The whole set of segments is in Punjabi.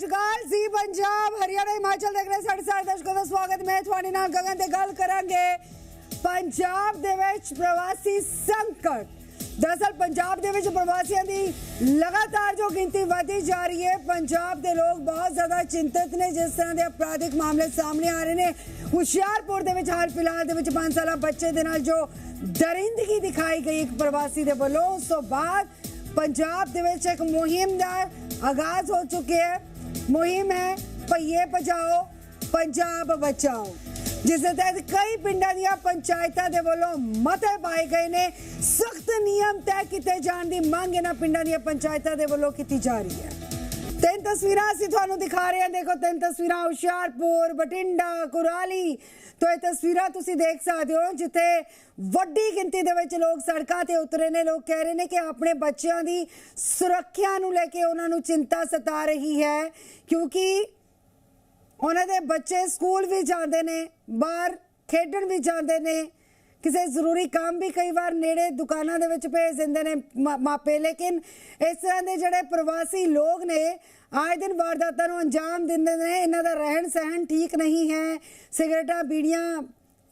ਸ਼੍ਰੀ ਜੀ ਪੰਜਾਬ, ਹਰਿਆਣਾ, ਹਿਮਾਚਲ ਦੇਖ ਰਹੇ ਸਾਡੇ ਸਾਰੇ ਦਰਸ਼ਕਾਂ ਦਾ ਸਵਾਗਤ। ਮੈਂ ਤੁਹਾਡੇ ਨਾਲ ਗਗਨ ਤੇ ਗੱਲ ਕਰਾਂਗੇ ਪੰਜਾਬ ਦੇ ਵਿੱਚ ਪ੍ਰਵਾਸੀ ਸੰਕਟ। ਦਰਅਸਲ ਪੰਜਾਬ ਦੇ ਵਿੱਚ ਪ੍ਰਵਾਸੀਆਂ ਦੀ ਲਗਾਤਾਰ ਜੋ ਗਿਣਤੀ ਵਧਦੀ ਜਾ ਰਹੀ ਹੈ, ਪੰਜਾਬ ਦੇ ਲੋਕ ਬਹੁਤ ਜ਼ਿਆਦਾ ਚਿੰਤਤ ਨੇ, ਜਿਸ ਤਰ੍ਹਾਂ ਦੇ ਅਪਰਾਧਿਕ ਮਾਮਲੇ ਸਾਹਮਣੇ ਆ ਰਹੇ ਨੇ। ਹੁਸ਼ਿਆਰਪੁਰ ਦੇ ਵਿੱਚ ਹਾਲ ਫਿਲਹਾਲ ਦੇ ਵਿੱਚ 5 ਸਾਲਾ ਬੱਚੇ ਦੇ ਨਾਲ ਜੋ ਦਰਿੰਦਗੀ ਦਿਖਾਈ ਗਈ ਇੱਕ ਪ੍ਰਵਾਸੀ ਦੇ ਵੱਲੋਂ। ਉਸ ਤੋਂ ਬਾਅਦ ਪੰਜਾਬ ਦੇ ਵਿੱਚ ਇੱਕ ਮੁਹਿੰਮ ਦਾ ਆਗਾਜ਼ ਹੋ ਚੁੱਕਿਆ ਹੈ। ਮੁਹਿੰਮ ਹੈ ਪਈਏ ਬਚਾਓ ਪੰਜਾਬ ਬਚਾਓ। ਜਿਸ ਦੇ ਤਹਿਤ ਕਈ ਪਿੰਡਾਂ ਦੀਆਂ ਪੰਚਾਇਤਾਂ ਦੇ ਵੱਲੋਂ ਮਤੇ ਪਾਏ ਗਏ ਨੇ, ਸਖਤ ਨਿਯਮ ਤੈਅ ਕੀਤੇ ਜਾਣ ਦੀ ਮੰਗ ਇਹਨਾਂ ਪਿੰਡਾਂ ਦੀਆਂ ਪੰਚਾਇਤਾਂ ਦੇ ਵੱਲੋਂ ਕੀਤੀ ਜਾ ਰਹੀ ਹੈ। ਤਿੰਨ ਤਸਵੀਰਾਂ ਅਸੀਂ ਤੁਹਾਨੂੰ ਦਿਖਾ ਰਹੇ ਹਾਂ। ਦੇਖੋ, ਤਿੰਨ ਤਸਵੀਰਾਂ, ਹੁਸ਼ਿਆਰਪੁਰ ਬਟਿੰਡਾ ਕੁਰਾਲੀ। ਤੋਂ ਇਹ ਤਸਵੀਰਾਂ ਤੁਸੀਂ ਦੇਖ ਸਕਦੇ ਹੋ, ਜਿੱਥੇ ਵੱਡੀ ਗਿਣਤੀ ਦੇ ਵਿੱਚ ਲੋਕ ਸੜਕਾਂ ਤੇ ਉਤਰੇ ਨੇ। ਲੋਕ ਕਹਿ ਰਹੇ ਨੇ ਕਿ ਆਪਣੇ ਬੱਚਿਆਂ ਦੀ ਸੁਰੱਖਿਆ ਨੂੰ ਲੈ ਕੇ ਉਹਨਾਂ ਨੂੰ ਚਿੰਤਾ ਸਤਾ ਰਹੀ ਹੈ, ਕਿਉਂਕਿ ਉਹਨਾਂ ਦੇ ਬੱਚੇ ਸਕੂਲ ਵੀ ਜਾਂਦੇ ਨੇ, ਬਾਹਰ ਖੇਡਣ ਵੀ ਜਾਂਦੇ ਨੇ। ਕਿਸੇ ਜ਼ਰੂਰੀ ਕੰਮ ਵੀ ਕਈ ਵਾਰ ਨੇੜੇ ਦੁਕਾਨਾਂ ਦੇ ਵਿੱਚ ਭੇਜ ਦਿੰਦੇ ਨੇ ਮਾ- ਮਾਪੇ, ਲੇਕਿਨ ਇਸ ਤਰ੍ਹਾਂ ਦੇ ਜਿਹੜੇ ਪ੍ਰਵਾਸੀ ਲੋਕ ਨੇ, ਆਏ ਦਿਨ ਵਾਰਦਾਤਾਂ ਨੂੰ ਅੰਜਾਮ ਦਿੰਦੇ ਨੇ, ਇਹਨਾਂ ਦਾ ਰਹਿਣ ਸਹਿਣ ਠੀਕ ਨਹੀਂ ਹੈ, ਸਿਗਰਟਾਂ, ਬੀੜੀਆਂ,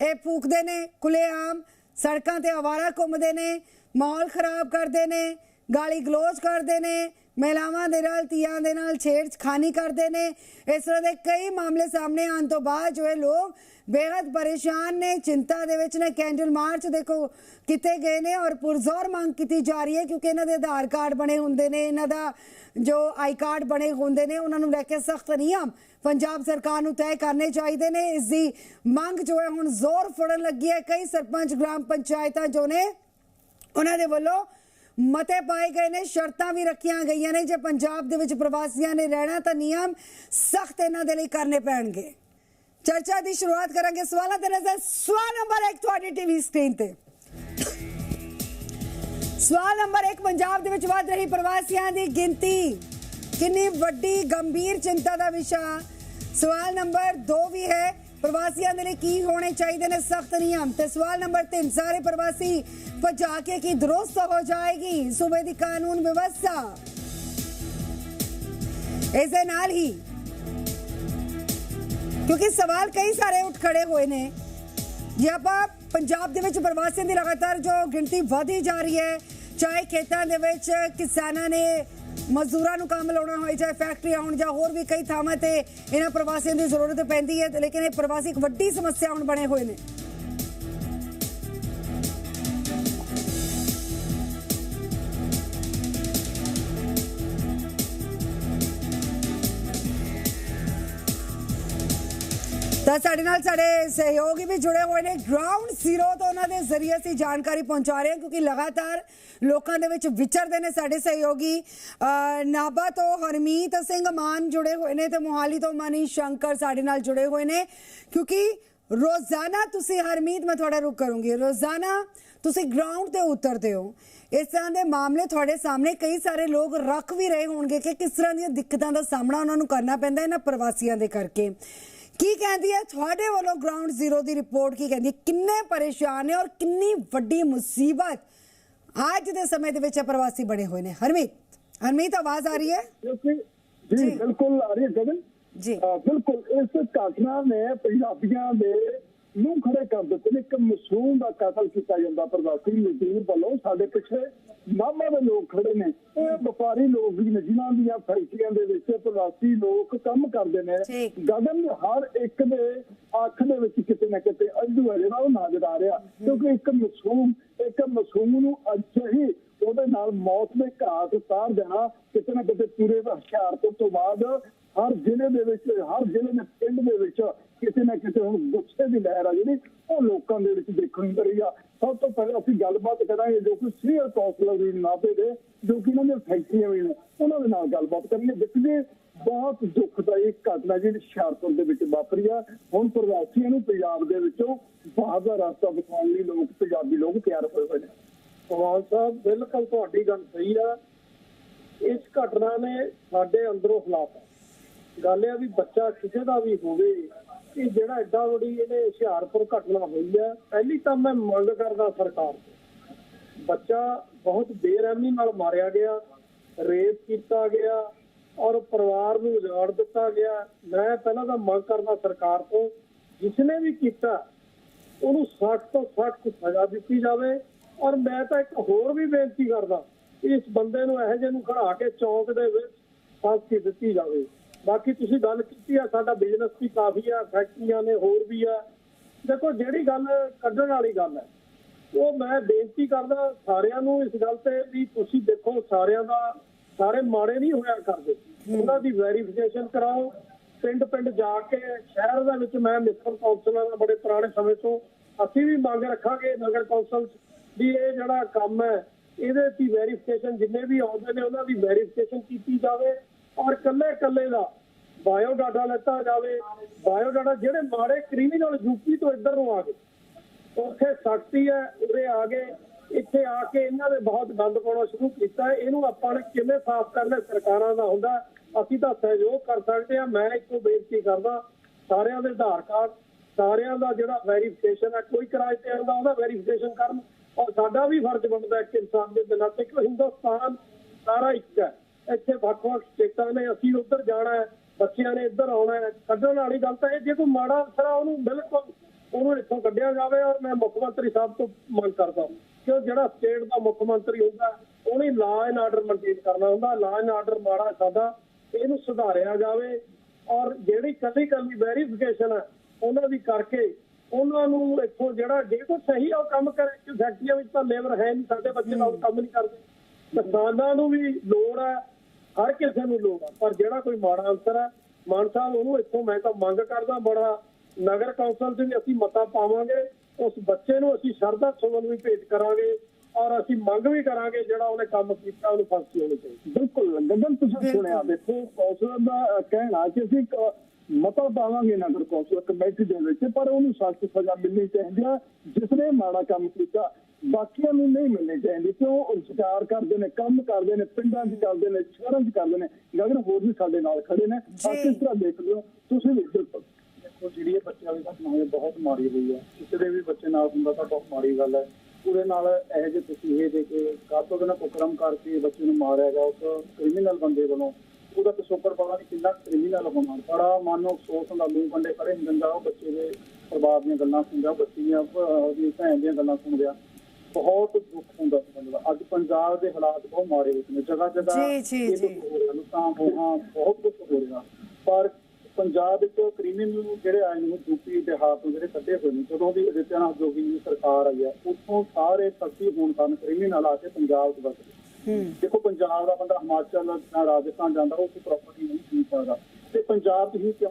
ਇਹ ਫੂਕਦੇ ਨੇ ਖੁੱਲੇਆਮ ਸੜਕਾਂ ਤੇ ਆਵਾਰਾ ਘੁੰਮਦੇ ਨੇ, ਮਾਹੌਲ ਖਰਾਬ ਕਰਦੇ ਨੇ ਗਾਲੀ ਗਲੋਚ ਕਰਦੇ ਨੇ, ਮਹਿਲਾਵਾਂ ਦੇ ਨਾਲ ਤੀਆਂ ਦੇ ਨਾਲ ਛੇੜਖਾਨੀ ਕਰਦੇ ਨੇ। ਇਸ ਤਰ੍ਹਾਂ ਦੇ ਕਈ ਮਾਮਲੇ ਸਾਹਮਣੇ ਆਉਣ ਤੋਂ ਬਾਅਦ ਜੋ ਹੈ, ਲੋਕ ਬੇहद ਪਰੇਸ਼ਾਨ ਨੇ, ਚਿੰਤਾ ਦੇ ਵਿੱਚ ਨੇ। ਕੈਂਡਲ ਮਾਰਚ ਦੇਖੋ ਕਿਤੇ ਗਏ ਨੇ ਔਰ ਪੁਰਜ਼ੋਰ ਮੰਗ ਕੀਤੀ ਜਾ ਰਹੀ ਹੈ ਕਿਉਂਕਿ ਇਹਨਾਂ ਦੇ ਆਧਾਰ ਕਾਰਡ ਬਣੇ ਹੁੰਦੇ ਨੇ, ਇਹਨਾਂ ਦਾ ਜੋ ਆਈ ਕਾਰਡ ਬਣੇ ਹੁੰਦੇ ਨੇ, ਉਹਨਾਂ ਨੂੰ ਲੈ ਕੇ ਸਖਤ ਨਿਯਮ ਪੰਜਾਬ ਸਰਕਾਰ ਨੂੰ ਤੈਅ ਕਰਨੇ ਚਾਹੀਦੇ ਨੇ। ਇਸ ਦੀ ਮੰਗ ਜੋ ਹੈ, ਹੁਣ ਜ਼ੋਰ ਫੜਨ ਲੱਗੀ ਹੈ। ਕਈ ਸਰਪੰਚ, ਗ੍ਰਾਮ ਪੰਚਾਇਤਾਂ ਜੋ ਨੇ, ਉਹਨਾਂ ਦੇ ਵੱਲੋਂ ਮਤੇ ਪਾਏ ਗਏ ਨੇ, ਸ਼ਰਤਾਂ ਵੀ ਰੱਖੀਆਂ ਗਈਆਂ ਨੇ, ਜੇ ਪੰਜਾਬ ਦੇ ਵਿੱਚ ਪ੍ਰਵਾਸੀਆਂ ਨੇ ਰਹਿਣਾ ਤਾਂ ਨਿਯਮ ਸਖਤ ਇਹਨਾਂ ਦੇ ਲਈ ਕਰਨੇ ਪੈਣਗੇ। ਚਰਚਾ ਦੀ ਸ਼ੁਰੂਆਤ ਕਰਾਂਗੇ। ਸਵਾਲਾਂ ਦੇ ਨਜ਼ਰ, ਸਵਾਲ ਨੰਬਰ 1 ਤੁਹਾਡੀ ਟੀਵੀ ਸਕਰੀਨ ਤੇ। ਸਵਾਲ ਨੰਬਰ 1 ਪੰਜਾਬ ਦੇ ਵਿੱਚ ਵੱਧ ਰਹੀ ਪ੍ਰਵਾਸੀਆਂ ਦੀ ਗਿਣਤੀ। ਕਿੰਨੀ ਵੱਡੀ ਗੰਭੀਰ ਚਿੰਤਾ ਦਾ ਵਿਸ਼ਾ। ਸਵਾਲ ਨੰਬਰ 2 ਵੀ ਹੈ ਪ੍ਰਵਾਸੀਆਂ ਦੇ ਲਈ ਕੀ ਹੋਣੇ ਚਾਹੀਦੇ ਨੇ, ਸਖਤ ਨਿਯਮ? ਤੇ ਸਵਾਲ ਨੰਬਰ 3 ਸਾਰੇ ਪ੍ਰਵਾਸੀ ਭਜਾ ਕੇ ਕੀ ਦਰੁਸਤ ਹੋ ਜਾਏਗੀ? ਸੂਬੇ ਦੀ ਕਾਨੂੰਨ ਵਿਵਸਥਾ। ਇਸ ਦੇ ਨਾਲ ਹੀ, ਕਿਉਂਕਿ ਸਵਾਲ ਕਈ ਸਾਰੇ ਉੱਠ ਖੜੇ ਹੋਏ ਨੇ। ਜੇ ਆਪਾਂ ਪੰਜਾਬ ਦੇ ਵਿੱਚ ਪ੍ਰਵਾਸੀਆਂ ਦੀ ਲਗਾਤਾਰ ਜੋ ਗਿਣਤੀ ਵਧੀ ਜਾ ਰਹੀ ਹੈ, ਚਾਹੇ ਖੇਤਾਂ ਦੇ ਵਿੱਚ ਕਿਸਾਨਾਂ ਨੇ ਮਜ਼ਦੂਰਾਂ ਨੂੰ ਕੰਮ ਲਾਉਣਾ ਹੋਏ, ਚਾਹੇ ਫੈਕਟਰੀ ਆਉਣ ਜਾਂ ਹੋਰ ਵੀ ਕਈ ਥਾਵਾਂ ਤੇ ਇਹਨਾਂ ਪ੍ਰਵਾਸੀਆਂ ਦੀ ਜ਼ਰੂਰਤ ਪੈਂਦੀ ਹੈ, ਲੇਕਿਨ ਇਹ ਪ੍ਰਵਾਸੀ ਇੱਕ ਵੱਡੀ ਸਮੱਸਿਆ ਹੁਣ ਬਣੇ ਹੋਏ ਨੇ। ਤਾਂ ਸਾਡੇ ਨਾਲ ਸਾਡੇ ਸਹਿਯੋਗੀ ਵੀ ਜੁੜੇ ਹੋਏ ਨੇ। ਗਰਾਊਂਡ ਜ਼ੀਰੋ ਤੋਂ ਉਹਨਾਂ ਦੇ ਜ਼ਰੀਏ ਅਸੀਂ ਜਾਣਕਾਰੀ ਪਹੁੰਚਾ ਰਹੇ ਹਾਂ ਕਿਉਂਕਿ ਲਗਾਤਾਰ ਲੋਕਾਂ ਦੇ ਵਿੱਚ ਵਿਚਰਦੇ ਨੇ ਸਾਡੇ ਸਹਿਯੋਗੀ। ਅਹ, ਨਾਭਾ ਤੋਂ ਹਰਮੀਤ ਸਿੰਘ ਮਾਨ ਜੁੜੇ ਹੋਏ ਨੇ ਤੇ ਮੋਹਾਲੀ ਤੋਂ ਮਨੀ ਸ਼ੰਕਰ ਸਾਡੇ ਨਾਲ ਜੁੜੇ ਹੋਏ ਨੇ। ਕਿਉਂਕਿ ਰੋਜ਼ਾਨਾ ਤੁਸੀਂ ਹਰਮੀਤ, ਮੈਂ ਤੁਹਾਡਾ ਰੁਕ ਕਰੂੰਗੀ। ਰੋਜ਼ਾਨਾ ਤੁਸੀਂ ਗਰਾਊਂਡ ਤੇ ਉਤਰਦੇ ਹੋ। ਇਸ ਤਰ੍ਹਾਂ ਦੇ ਮਾਮਲੇ ਤੁਹਾਡੇ ਸਾਹਮਣੇ ਕਈ ਸਾਰੇ ਲੋਕ ਰੱਖ ਵੀ ਰਹੇ ਹੋਣਗੇ ਕਿ ਕਿਸ ਤਰ੍ਹਾਂ ਦੀਆਂ ਦਿੱਕਤਾਂ ਦਾ ਸਾਹਮਣਾ ਉਹਨਾਂ ਨੂੰ ਕਰਨਾ ਪੈਂਦਾ ਇਹਨਾਂ ਪ੍ਰਵਾਸੀਆਂ ਦੇ ਕਰਕੇ। ਕੀ ਕਹਿੰਦੀ ਹੈ? ਤੁਹਾਡੇ ਵੱਲੋਂ ਗਰਾਊਂਡ ਜ਼ੀਰੋ ਦੀ ਰਿਪੋਰਟ ਕੀ ਕਹਿੰਦੀ ਹੈ? ਕਿੰਨੇ ਪਰੇਸ਼ਾਨ ਨੇ ਔਰ ਕਿੰਨੀ ਵੱਡੀ ਮੁਸੀਬਤ ਅੱਜ ਦੇ ਸਮੇਂ ਦੇ ਵਿੱਚ ਪ੍ਰਵਾਸੀ ਬਣੇ ਹੋਏ ਨੇ। ਹਰਮੀਤ ਹਰਮੀਤ ਆਵਾਜ਼ ਆ ਰਹੀ ਹੈ? ਜੀ। ਬਿਲਕੁਲ ਆ ਰਹੀ ਹੈ ਗਗਨ। ਜੀ। ਬਿਲਕੁਲ ਇਸ ਘਟਨਾ ਨੇ ਪੰਜਾਬੀਆਂ ਦੇ ਨੂੰ ਖੜੇ ਕਰ ਦਿੱਤੇ ਨੇ। ਇੱਕ ਮਾਸੂਮ ਦਾ ਕਤਲ ਕੀਤਾ ਜਾਂਦਾ। ਪ੍ਰਵਾਸੀ ਮਜ਼ਦੂਰ ਵੱਲੋਂ ਸਾਡੇ ਪਿੱਛੇ ਨਾਮਾ ਦੇ ਲੋਕ ਖੜੇ ਨੇ। ਇਹ ਵਪਾਰੀ ਲੋਕ ਵੀ ਨੇ ਜਿਨ੍ਹਾਂ ਦੀਆਂ ਫੈਕਟਰੀਆਂ ਦੇ ਵਿੱਚ ਪ੍ਰਵਾਸੀ ਲੋਕ ਕੰਮ ਕਰਦੇ ਨੇ। ਗਗਨ ਹਰ ਇੱਕ ਦੇ ਅੱਖ ਦੇ ਵਿੱਚ ਕਿਤੇ ਨਾ ਕਿਤੇ ਅੰਧੂ ਹੈ ਜਿਹੜਾ ਉਹ ਨਜ਼ਰ ਆ ਰਿਹਾ। ਕਿਉਂਕਿ ਇੱਕ ਮਾਸੂਮ ਇੱਕ ਮਾਸੂਮ ਨੂੰ ਅੱਜ ਹੀ ਉਹਦੇ ਨਾਲ ਮੌਤ ਦੇ ਘਾਟ ਉਤਾਰ ਦੇਣਾ ਕਿਤੇ ਨਾ ਕਿਤੇ ਪੂਰੇ ਹੁਸ਼ਿਆਰਪੁਰ ਤੋਂ ਬਾਅਦ ਹਰ ਜ਼ਿਲ੍ਹੇ ਦੇ ਵਿੱਚ ਹਰ ਜ਼ਿਲ੍ਹੇ ਦੇ ਪਿੰਡ ਦੇ ਵਿੱਚ ਕਿਤੇ ਨਾ ਕਿਤੇ ਹੁਣ ਗੁੱਸੇ ਦੀ ਲਹਿਰ ਆ ਜਿਹੜੀ ਉਹ ਲੋਕਾਂ ਦੇ ਵਿੱਚ ਦੇਖਣ ਨੂੰ ਰਹੀ ਆ। ਸਭ ਤੋਂ ਪਹਿਲਾਂ ਅਸੀਂ ਗੱਲਬਾਤ ਕਰਾਂਗੇ ਜੋ ਕਿ ਸੀਨੀਅਰ ਕਾਉਂਸਲਰ ਵੀ ਨਾਭੇ ਦੇ, ਜੋ ਕਿ ਇਹਨਾਂ ਦੀਆਂ ਫੈਕਟਰੀਆਂ ਵੀ ਨੇ, ਉਹਨਾਂ ਦੇ ਨਾਲ ਗੱਲਬਾਤ ਕਰਾਂਗੇ ਜਿੱਥੇ ਬਹੁਤ ਦੁਖਦਾਈ ਘਟਨਾ ਜਿਹੜੀ ਹੁਸ਼ਿਆਰਪੁਰ ਦੇ ਵਿੱਚ ਵਾਪਰੀ ਆ। ਹੁਣ ਪ੍ਰਵਾਸੀਆਂ ਨੂੰ ਪੰਜਾਬ ਦੇ ਵਿੱਚੋਂ ਬਾਹਰ ਦਾ ਰਸਤਾ ਦਿਖਾਉਣ ਲਈ ਲੋਕ, ਪੰਜਾਬੀ ਲੋਕ ਤਿਆਰ ਹੋਏ ਹੋਏ ਨੇ। ਪਵਾਨ ਸਾਹਿਬ, ਬਿਲਕੁਲ ਤੁਹਾਡੀ ਗੱਲ ਸਹੀ ਆ। ਇਸ ਘਟਨਾ ਨੇ ਸਾਡੇ ਅੰਦਰੋਂ ਹਿਲਾਤਾ। ਗੱਲ ਇਹ ਆ ਵੀ ਬੱਚਾ ਕਿਸੇ ਦਾ ਵੀ ਹੋਵੇ ਕਿ ਜਿਹੜਾ ਐਡਾ ਵੱਡੀ ਇਹਨੇ ਹੁਸ਼ਿਆਰਪੁਰ ਘਟਨਾ ਹੋਈ ਆ, ਪਹਿਲੀ ਤਾਂ ਮੈਂ ਮੰਗ ਕਰਦਾ ਸਰਕਾਰ ਤੋਂ। ਬੱਚਾ ਬਹੁਤ ਬੇਰਹਿਮੀ ਨਾਲ ਮਾਰਿਆ ਗਿਆ, ਰੇਪ ਕੀਤਾ ਗਿਆ ਔਰ ਪਰਿਵਾਰ ਨੂੰ ਉਜਾੜ ਦਿੱਤਾ ਗਿਆ। ਮੈਂ ਪਹਿਲਾਂ ਤਾਂ ਮੰਗ ਕਰਦਾ ਸਰਕਾਰ ਤੋਂ, ਜਿਸਨੇ ਵੀ ਕੀਤਾ, ਉਹਨੂੰ ਸਖਤ ਤੋਂ ਸਖਤ ਸਜ਼ਾ ਦਿੱਤੀ ਜਾਵੇ। ਔਰ ਮੈਂ ਤਾਂ ਇੱਕ ਹੋਰ ਵੀ ਬੇਨਤੀ ਕਰਦਾ, ਇਸ ਬੰਦੇ ਨੂੰ ਇਹੋ ਜਿਹੇ ਨੂੰ ਖੜਾ ਕੇ ਚੌਂਕ ਦੇ ਵਿੱਚ ਫਾਂਸੀ ਦਿੱਤੀ ਜਾਵੇ। ਬਾਕੀ ਤੁਸੀਂ ਗੱਲ ਕੀਤੀ ਆ, ਸਾਡਾ ਬਿਜ਼ਨਸ ਵੀ ਕਾਫੀ ਆ ਫੈਕਟਰੀਆਂ ਨੇ ਹੋਰ ਵੀ ਆ। ਦੇਖੋ, ਜਿਹੜੀ ਗੱਲ ਕੱਢਣ ਵਾਲੀ ਗੱਲ ਹੈ ਉਹ ਮੈਂ ਬੇਨਤੀ ਕਰਦਾ ਸਾਰਿਆਂ ਨੂੰ ਇਸ ਗੱਲ ਤੇ ਵੀ ਤੁਸੀਂ ਦੇਖੋ, ਸਾਰਿਆਂ ਦਾ, ਸਾਰੇ ਮਾੜੇ ਨਹੀਂ ਹੋਇਆ ਕਰਦੇ। ਉਹਨਾਂ ਦੀ ਵੈਰੀਫਿਕੇਸ਼ਨ ਕਰਾਓ। ਪਿੰਡ ਪਿੰਡ ਜਾ ਕੇ, ਸ਼ਹਿਰ ਦੇ ਵਿੱਚ ਮੈਂ ਮਿਸਟਰ ਕੌਂਸਲਰ ਦਾ ਬੜੇ ਪੁਰਾਣੇ ਸਮੇਂ ਤੋਂ। ਅਸੀਂ ਵੀ ਮੰਗ ਰੱਖਾਂਗੇ ਨਗਰ ਕੌਂਸਲ 'ਚ ਵੀ ਇਹ ਜਿਹੜਾ ਕੰਮ ਹੈ, ਇਹਦੇ ਦੀ ਵੈਰੀਫਿਕੇਸ਼ਨ ਜਿੰਨੇ ਵੀ ਆਉਂਦੇ ਨੇ, ਉਹਨਾਂ ਦੀ ਵੈਰੀਫਿਕੇਸ਼ਨ ਕੀਤੀ ਜਾਵੇ। ਔਰ ਕੱਲੇ ਕੱਲੇ ਦਾ ਬਾਇਓ ਡਾਟਾ ਲੈਤਾ ਜਾਵੇ। ਬਾਇਓ ਡਾਟਾ ਜਿਹੜੇ ਮਾੜੇ ਕ੍ਰਿਮੀਨਲ ਯੂਪੀ ਤੋਂ ਇੱਧਰ ਨੂੰ ਆ ਗਏ। ਉੱਥੇ ਸਖਤੀ ਹੈ, ਉਰੇ ਆ ਗਏ। ਇੱਥੇ ਆ ਕੇ ਇਹਨਾਂ ਨੇ ਬਹੁਤ ਗੰਦ ਪਾਉਣਾ ਸ਼ੁਰੂ ਕੀਤਾ ਇਹਨੂੰ ਆਪਾਂ ਨੇ ਕਿਵੇਂ ਸਾਫ਼ ਕਰਨਾ ਸਰਕਾਰਾਂ ਦਾ ਹੁੰਦਾ ਅਸੀਂ ਤਾਂ ਸਹਿਯੋਗ ਕਰ ਸਕਦੇ ਹਾਂ। ਮੈਂ ਇੱਕੋ ਬੇਨਤੀ ਕਰਦਾ, ਸਾਰਿਆਂ ਦੇ ਆਧਾਰ ਕਾਰਡ, ਸਾਰਿਆਂ ਦਾ ਜਿਹੜਾ ਵੈਰੀਫਿਕੇਸ਼ਨ ਹੈ, ਕੋਈ ਕਿਰਾਏ ਤੇ ਆਉਂਦਾ, ਉਹਦਾ ਵੈਰੀਫਿਕੇਸ਼ਨ ਕਰਨ। ਔਰ ਸਾਡਾ ਵੀ ਫਰਜ਼ ਬਣਦਾ ਇੱਕ ਇਨਸਾਨ ਦੇ ਦਿਨਾਂ ਤੇ ਕਿ ਹਿੰਦੁਸਤਾਨ ਸਾਰਾ ਇੱਕ ਹੈ। ਇੱਥੇ ਵੱਖ-ਵੱਖ ਸਟੇਟਾਂ ਨੇ ਅਸੀਂ ਉੱਧਰ ਜਾਣਾ ਹੈ ਬੱਚਿਆਂ ਨੇ ਇੱਧਰ ਆਉਣਾ ਹੈ। ਕੱਢਣ ਵਾਲੀ ਗੱਲ ਤਾਂ ਇਹ ਜੇ ਕੋਈ ਮਾੜਾ ਅਫਸਰ ਆ ਉਹਨੂੰ ਬਿਲਕੁਲ ਉਹਨੂੰ ਇੱਥੋਂ ਕੱਢਿਆ ਜਾਵੇ ਔਰ ਮੈਂ ਮੁੱਖ ਮੰਤਰੀ ਸਾਹਿਬ ਤੋਂ ਮੰਗ ਕਰਦਾ ਕਿ ਉਹ ਜਿਹੜਾ ਸਟੇਟ ਦਾ ਮੁੱਖ ਮੰਤਰੀ ਹੁੰਦਾ ਉਹਨੇ ਲਾ ਐਂਡ ਆਰਡਰ ਮੇਨਟੇਨ ਕਰਨਾ ਹੁੰਦਾ ਲਾ ਐਂਡ ਆਰਡਰ ਮਾੜਾ ਸਾਡਾ ਇਹਨੂੰ ਸੁਧਾਰਿਆ ਜਾਵੇ ਔਰ ਜਿਹੜੀ ਕੱਲੀ ਕੱਲੀ ਵੈਰੀਫਿਕੇਸ਼ਨ ਹੈ ਉਹਨਾਂ ਦੀ ਕਰਕੇ ਉਹਨਾਂ ਨੂੰ ਇੱਥੋਂ ਜਿਹੜਾ ਜੇ ਕੋਈ ਸਹੀ ਉਹ ਕੰਮ ਕਰੇ। ਕਿ ਫੈਕਟਰੀਆਂ ਵਿੱਚ ਤਾਂ ਲੇਬਰ ਹੈ ਨਹੀਂ ਸਾਡੇ ਬੱਚੇ ਨਾਲ ਕੰਮ ਨਹੀਂ ਕਰਦੇ। ਕਿਸਾਨਾਂ ਨੂੰ ਵੀ ਲੋੜ ਹੈ ਹਰ ਕਿਸੇ ਨੂੰ ਲੋੜ ਹੈ ਪਰ ਜਿਹੜਾ ਕੋਈ ਮਾੜਾ ਅਨਸਰ ਹੈ ਮਾਨ ਸਾਹਿਬ ਉਹਨੂੰ ਇੱਥੋਂ ਮੈਂ ਤਾਂ ਮੰਗ ਕਰਦਾ ਬੜਾ ਨਗਰ ਕੌਂਸਲ 'ਚ ਵੀ ਅਸੀਂ ਮਤਾ ਪਾਵਾਂਗੇ ਉਸ ਬੱਚੇ ਨੂੰ ਅਸੀਂ ਸ਼ਰਧਾ ਸੁਮਨ ਵੀ ਭੇਟ ਕਰਾਂਗੇ ਔਰ ਅਸੀਂ ਮੰਗ ਵੀ ਕਰਾਂਗੇ ਜਿਹੜਾ ਉਹਨੇ ਕੰਮ ਕੀਤਾ ਉਹਨੂੰ ਫਾਂਸੀ ਹੋਣੀ ਚਾਹੀਦੀ। ਬਿਲਕੁਲ ਗਗਨ ਤੁਸੀਂ ਸੁਣਿਆ ਦੇਖੋ ਕੌਂਸਲਰ ਦਾ ਕਹਿਣਾ ਕਿ ਅਸੀਂ ਮਤਾ ਪਾਵਾਂਗੇ ਨਗਰ ਕੌਂਸਲ ਕਮੇਟੀ ਦੇ ਵਿੱਚ ਪਰ ਉਹਨੂੰ ਸਖਤ ਸਜ਼ਾ ਮਿਲਣੀ ਚਾਹੀਦੀ ਹੈ ਜਿਸਨੇ ਮਾੜਾ ਕੰਮ ਕੀਤਾ। ਬਾਕੀਆਂ ਨੂੰ ਨਹੀਂ ਮਿਲਣੀ ਚਾਹੀਦੀ ਕਿਉਂ ਉਹ ਰੁਜ਼ਗਾਰ ਕਰਦੇ ਨੇ ਕੰਮ ਕਰਦੇ ਨੇ ਪਿੰਡਾਂ 'ਚ ਚੱਲਦੇ ਨੇ ਸ਼ਹਿਰਾਂ 'ਚ ਕਰਦੇ ਨੇ ਗਗਨ ਹੋਰ ਵੀ ਸਾਡੇ ਨਾਲ ਖੜੇ ਨੇ। ਆ। ਕਿਸ ਤਰ੍ਹਾਂ ਦੇਖਦੇ ਹੋ ਤੁਸੀਂ ਵੀ ਦੇਖੋ ਜਿਹੜੀ ਇਹ ਬੱਚਿਆਂ ਦੀ ਘਟਨਾ ਹੋਈ ਹੈ, ਬਹੁਤ ਮਾੜੀ ਹੋਈ ਹੈ ਕਿਸੇ ਦੇ ਵੀ ਬੱਚੇ ਨਾਲ ਹੁੰਦਾ ਤਾਂ ਬਹੁਤ ਮਾੜੀ ਗੱਲ ਹੈ ਉਹਦੇ ਨਾਲ ਇਹੋ ਜਿਹੇ ਤੁਸੀਂ ਇਹ ਦੇ ਕੇ ਕਾਤੋਂ ਨਾ ਕੁਕਰਮ ਕਰਕੇ ਬੱਚੇ ਨੂੰ ਮਾਰਿਆ ਗਿਆ ਉਸ ਕ੍ਰਿਮੀਨਲ ਬੰਦੇ ਵੱਲੋਂ। ਉਹਦਾ ਕਸੂਕਰ ਪਤਾ ਨਹੀਂ ਕਿੰਨਾ ਕ੍ਰਿਮੀਨਲ ਹੋਣਾ ਬੜਾ ਮਨ ਅਫਸੋਸ ਹੁੰਦਾ ਮੂੰਹ ਕੰਡੇ ਨਹੀਂ ਦਿੰਦਾ ਉਹ ਬੱਚੇ ਦੇ ਪਰਿਵਾਰ ਦੀਆਂ ਗੱਲਾਂ ਸੁਣਦਾ ਬੱਚੀ ਦੀਆਂ ਉਹਦੀ ਭੈਣ ਦੀਆਂ ਗੱਲਾਂ ਸੁਣਦਿਆ ਬਹੁਤ ਦੁੱਖ ਹੁੰਦਾ ਦਾ ਅੱਜ ਪੰਜਾਬ ਦੇ ਹਾਲਾਤ ਬਹੁਤ ਮਾੜੇ ਹੋਏ ਨੇ। ਜਗ੍ਹਾ ਜਗ੍ਹਾ ਜੀ, ਜੀ, ਜੀ। ਨੁਕਸਾਨ ਹੋਣਾ ਬਹੁਤ ਕੁਝ ਹੋ ਰਿਹਾ। ਪਰ ਪੰਜਾਬ ਵਿੱਚ ਕ੍ਰਿਮੀਨਲ ਜਿਹੜੇ ਆਏ ਨੇ ਯੂਪੀ ਇਤਿਹਾਸ ਤੋਂ ਜਿਹੜੇ ਕੱਢੇ ਹੋਏ ਨੇ ਜਦੋਂ ਦੀ ਅਦਿੱਤਿਆਨਾਥ ਜੋਗੀ ਦੀ ਸਰਕਾਰ ਆਈ ਹੈ ਉੱਥੋਂ ਸਾਰੇ ਸਖਤੀ ਹੋਣ ਕਾਰਨ ਕ੍ਰਿਮੀਨਲ ਆ ਕੇ ਪੰਜਾਬ 'ਚ ਵਸ ਗਏ। ਦੇਖੋ ਪੰਜਾਬ ਦਾ ਬੰਦਾ ਹਿਮਾਚਲ ਜਾਂ ਰਾਜਸਥਾਨ ਜਾਂਦਾ ਉਹ ਕੋਈ ਪ੍ਰਾਪਰਟੀ ਨਹੀਂ ਖਰੀਦ ਸਕਦਾ। ਤੇ ਪੰਜਾਬ ਹੀ ਕਿਉਂ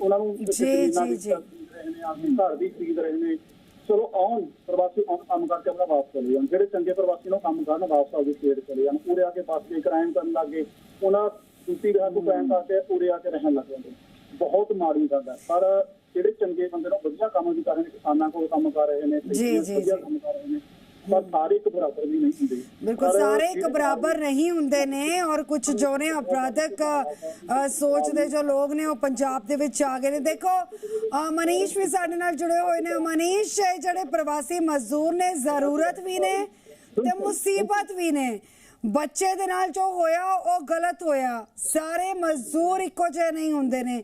ਉਹਨਾਂ ਨੂੰ ਜੀ, ਜੀ, ਜੀ। ਆਪਣੇ ਘਰ ਵੀ ਖਰੀਦ ਰਹੇ ਨੇ। ਚਲੋ ਆਉਣ ਪ੍ਰਵਾਸੀ ਆਉਣ ਕੰਮ ਕਰਕੇ ਆਪਣਾ ਵਾਪਸ ਚਲੇ ਜਾਣ। ਜਿਹੜੇ ਚੰਗੇ ਪ੍ਰਵਾਸੀ ਨੇ ਕੰਮ ਕਰਨ ਵਾਪਸ ਆਪਦੀ ਸਟੇਟ ਚਲੇ ਜਾਣ। ਉਰੇ ਆ ਕੇ ਬਸ ਕੇ ਕ੍ਰਾਈਮ ਕਰਨ ਲੱਗੇ। ਉਹਨਾਂ ਡਿਊਟੀ ਦਾ ਤੋਂ ਪੈਣ ਕਰਕੇ ਉਰੇ ਆ ਕੇ ਰਹਿਣ ਲੱਗ ਜਾਂਦੇ। ਬਹੁਤ ਮਾੜੀ ਗੱਲ ਹੈ। ਪਰ ਜਿਹੜੇ ਚੰਗੇ ਬੰਦੇ ਨੇ ਵਧੀਆ ਕੰਮ ਵੀ ਕਰ ਰਹੇ ਨੇ ਕਿਸਾਨਾਂ ਕੋਲ ਕੰਮ ਕਰ ਰਹੇ ਨੇ ਜੀ, ਜੀ, ਜੀ। ਪਰ ਸਾਰੇ ਇੱਕ ਬਰਾਬਰ ਵੀ ਨਹੀਂ ਹੁੰਦੇ। ਬਿਲਕੁਲ ਸਾਰੇ ਇੱਕ ਬਰਾਬਰ ਨਹੀਂ ਹੁੰਦੇ ਨੇ ਔਰ ਕੁਝ ਜੋ ਨੇ ਅਪਰਾਧਕ ਸੋਚ ਦੇ ਜੋ ਲੋਕ ਨੇ ਉਹ ਪੰਜਾਬ ਦੇ ਵਿੱਚ ਆ ਗਏ ਨੇ। ਦੇਖੋ ਮਨੀਸ਼ ਵੀ ਸਾਡੇ ਨਾਲ ਜੁੜੇ ਹੋਏ ਨੇ। ਮਨੀਸ਼ ਜਿਹੜੇ ਪ੍ਰਵਾਸੀ ਮਜ਼ਦੂਰ ਨੇ ਜ਼ਰੂਰਤ ਵੀ ਨੇ ਤੇ ਮੁਸੀਬਤ ਵੀ ਨੇ। ਬੱਚੇ ਦੇ ਨਾਲ ਜੋ ਹੋਇਆ ਉਹ ਗਲਤ ਹੋਇਆ। ਸਾਰੇ ਮਜ਼ਦੂਰ ਇੱਕੋ ਜਿਹੇ ਨਹੀਂ ਹੁੰਦੇ ਨੇ।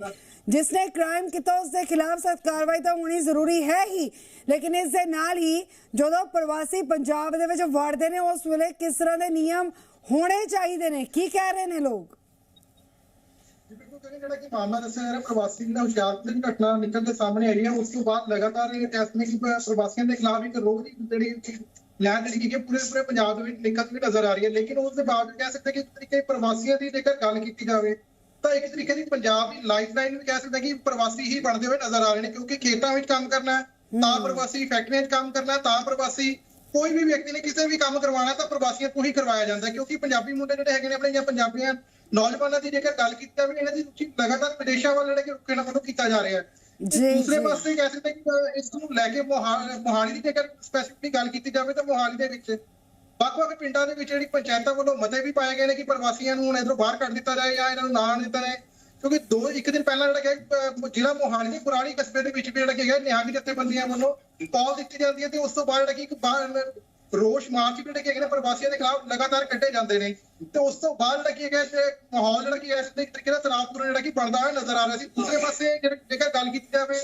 ਜਿਸਨੇ ਕ੍ਰਾਈਮ ਕੀਤਾ ਉਸ ਦੇ ਖਿਲਾਫ ਸਖਤ ਕਾਰਵਾਈ ਤਾਂ ਹੋਣੀ ਜ਼ਰੂਰੀ ਹੈ ਹੀ। ਲੇਕਿਨ ਇਸ ਦੇ ਨਾਲ ਹੀ ਜਦੋਂ ਪ੍ਰਵਾਸੀ ਪੰਜਾਬ ਦੇ ਵਿੱਚ ਵੜਦੇ ਨੇ, ਉਸ ਵੇਲੇ ਕਿਸ ਤਰ੍ਹਾਂ ਦੇ ਨਿਯਮ ਹੋਣੇ ਚਾਹੀਦੇ ਨੇ? ਕੀ ਕਹਿ ਰਹੇ ਨੇ ਲੋਕ? ਜਿਹੜਾ ਕਿ ਮਾਮਲਾ ਦੱਸਿਆ ਜਾ ਰਿਹਾ, ਪ੍ਰਵਾਸੀ ਜਿਹੜਾ ਹੁਸ਼ਿਆਰਪੁਰ ਦੀ ਘਟਨਾ ਨਿਕਲ ਕੇ ਸਾਹਮਣੇ ਆਈ ਹੈ, ਉਸ ਤੋਂ ਬਾਅਦ ਲਗਾਤਾਰ ਇਹ ਟੈਸਟ ਕਿ ਪ੍ਰਵਾਸੀਆਂ ਦੇ ਖਿਲਾਫ ਇੱਕ ਰੋਗ ਦੀ ਜਿਹੜੀ ਲੈਣ ਜਿਹੜੀ ਕਿ ਪੂਰੇ ਪੂਰੇ ਪੰਜਾਬ ਦੇ ਵਿੱਚ ਨਿਕਲ ਵੀ ਨਜ਼ਰ ਆ ਰਹੀ ਹੈ। ਲੇਕਿਨ ਉਸ ਦੇ ਬਾਵਜੂਦ ਕਹਿ ਸਕਦੇ ਕਿ ਇੱਕ ਤਰੀਕੇ ਪ੍ਰਵਾਸੀਆਂ ਦੀ ਜੇਕਰ ਗੱਲ ਕੀਤੀ ਜਾਵੇ, ਤਾਂ ਇੱਕ ਤਰੀਕੇ ਦੀ ਪੰਜਾਬ ਦੀ ਲਾਈਫ ਲਾਈਨ ਵੀ ਕਹਿ ਸਕਦੇ ਕਿ ਪ੍ਰਵਾਸੀ ਹੀ ਬਣਦੇ ਹੋਏ ਨਜ਼ਰ ਆ ਰਹੇ ਨੇ, ਕਿਉਂਕਿ ਖੇਤਾਂ ਵਿੱਚ ਕੰਮ ਕਰਨਾ ਹੈ ਤਾਂ ਪ੍ਰਵਾਸੀ ਫੈਕਟਰੀਆਂ 'ਚ ਕੰਮ ਕਰਨਾ ਤਾਂ ਪ੍ਰਵਾਸੀ ਕੋਈ ਵੀ ਵਿਅਕਤੀ ਨੇ ਕਿਸੇ ਵੀ ਕੰਮ ਕਰਵਾਉਣਾ ਤਾਂ ਪ੍ਰਵਾਸੀਆਂ ਤੋਂ ਹੀ ਕਰਵਾਇਆ ਜਾਂਦਾ ਕਿਉਂਕਿ ਪੰਜਾਬੀ ਮੁੰਡੇ ਜਿਹੜੇ ਹੈਗੇ ਨੇ ਆਪਣੇ ਜਾਂ ਪੰਜਾਬੀਆਂ ਨੌਜਵਾਨਾਂ ਦੀ ਜੇਕਰ ਗੱਲ ਕੀਤੀ ਜਾਵੇ ਇਹਨਾਂ ਦੀ ਰੁਚੀ ਲਗਾਤਾਰ ਵਿਦੇਸ਼ਾਂ ਵੱਲ ਜਿਹੜੇ ਕਿ ਰੁਕੇ ਨਾ ਵੱਲੋਂ ਕੀਤਾ ਜਾ ਰਿਹਾ ਹੈ। ਜੀ, ਦੂਸਰੇ। ਪਾਸੇ ਕਹਿ ਸਕਦੇ ਕਿ ਇਸ ਨੂੰ ਲੈ ਕੇ ਮੋਹਾ- ਮੋਹਾਲੀ ਦੀ ਜੇਕਰ ਸਪੈਸੀਫਿਕਲੀ ਗੱਲ ਕੀਤੀ ਜਾਵੇ ਤਾਂ ਮੋਹਾਲੀ ਦੇ ਵਿੱਚ ਵੱਖ-ਵੱਖ ਪਿੰਡਾਂ ਦੇ ਵਿੱਚ ਜਿਹੜੀ ਪੰਚਾਇਤਾਂ ਵੱਲੋਂ ਮਤੇ ਵੀ ਪਾਏ ਗਏ ਨੇ ਕਿ ਪ੍ਰਵਾਸੀਆਂ ਨੂੰ ਹੁਣ ਇਧਰੋਂ ਬਾਹਰ ਕੱਢ ਦਿੱਤਾ ਜਾਏ ਜਾਂ ਇਹਨਾਂ ਨੂੰ ਨਾ ਦਿੱਤਾ ਜਾਏ। ਕਿਉਂਕਿ ਦੋ, ਇੱਕ ਦਿਨ ਪਹਿਲਾਂ ਜਿਹੜਾ ਕਿ ਜ਼ਿਲ੍ਹਾ ਮੋਹਾਲੀ ਦੇ ਪੁਰਾਣੀ ਕਸਬੇ ਦੇ ਵਿੱਚ ਵੀ ਜਿਹੜਾ ਕਿ ਹੈਗਾ ਨਿਹੰਗ ਜਥੇਬੰਦੀਆਂ ਵੱਲੋਂ ਕਾਲ ਦਿੱਤੀ ਜਾਂਦੀ ਹੈ ਤੇ ਉਸ ਤੋਂ ਬਾਅਦ ਜਿਹੜਾ ਕਿ ਇੱਕ ਰੋਸ਼ ਮਾਰਚ ਜਿਹੜੇ ਕਿ ਹੈਗੇ ਨੇ, ਪ੍ਰਵਾਸੀਆਂ ਦੇ ਖਿਲਾਫ ਲਗਾਤਾਰ ਕੱਢੇ ਜਾਂਦੇ ਨੇ। ਤੇ ਉਸ ਤੋਂ ਬਾਅਦ ਜਿਹੜਾ ਕੀ ਹੈਗਾ ਮਾਹੌਲ ਜਿਹੜਾ ਕਿ ਇਸ ਤਰੀਕੇ ਦਾ ਤਣਾਅਪੂਰਨ ਜਿਹੜਾ ਕਿ ਬਣਦਾ ਹੋਇਆ ਨਜ਼ਰ ਆ ਰਿਹਾ ਸੀ। ਦੂਸਰੇ ਪਾਸੇ ਜੇਕਰ ਗੱਲ ਕੀਤੀ ਜਾਵੇ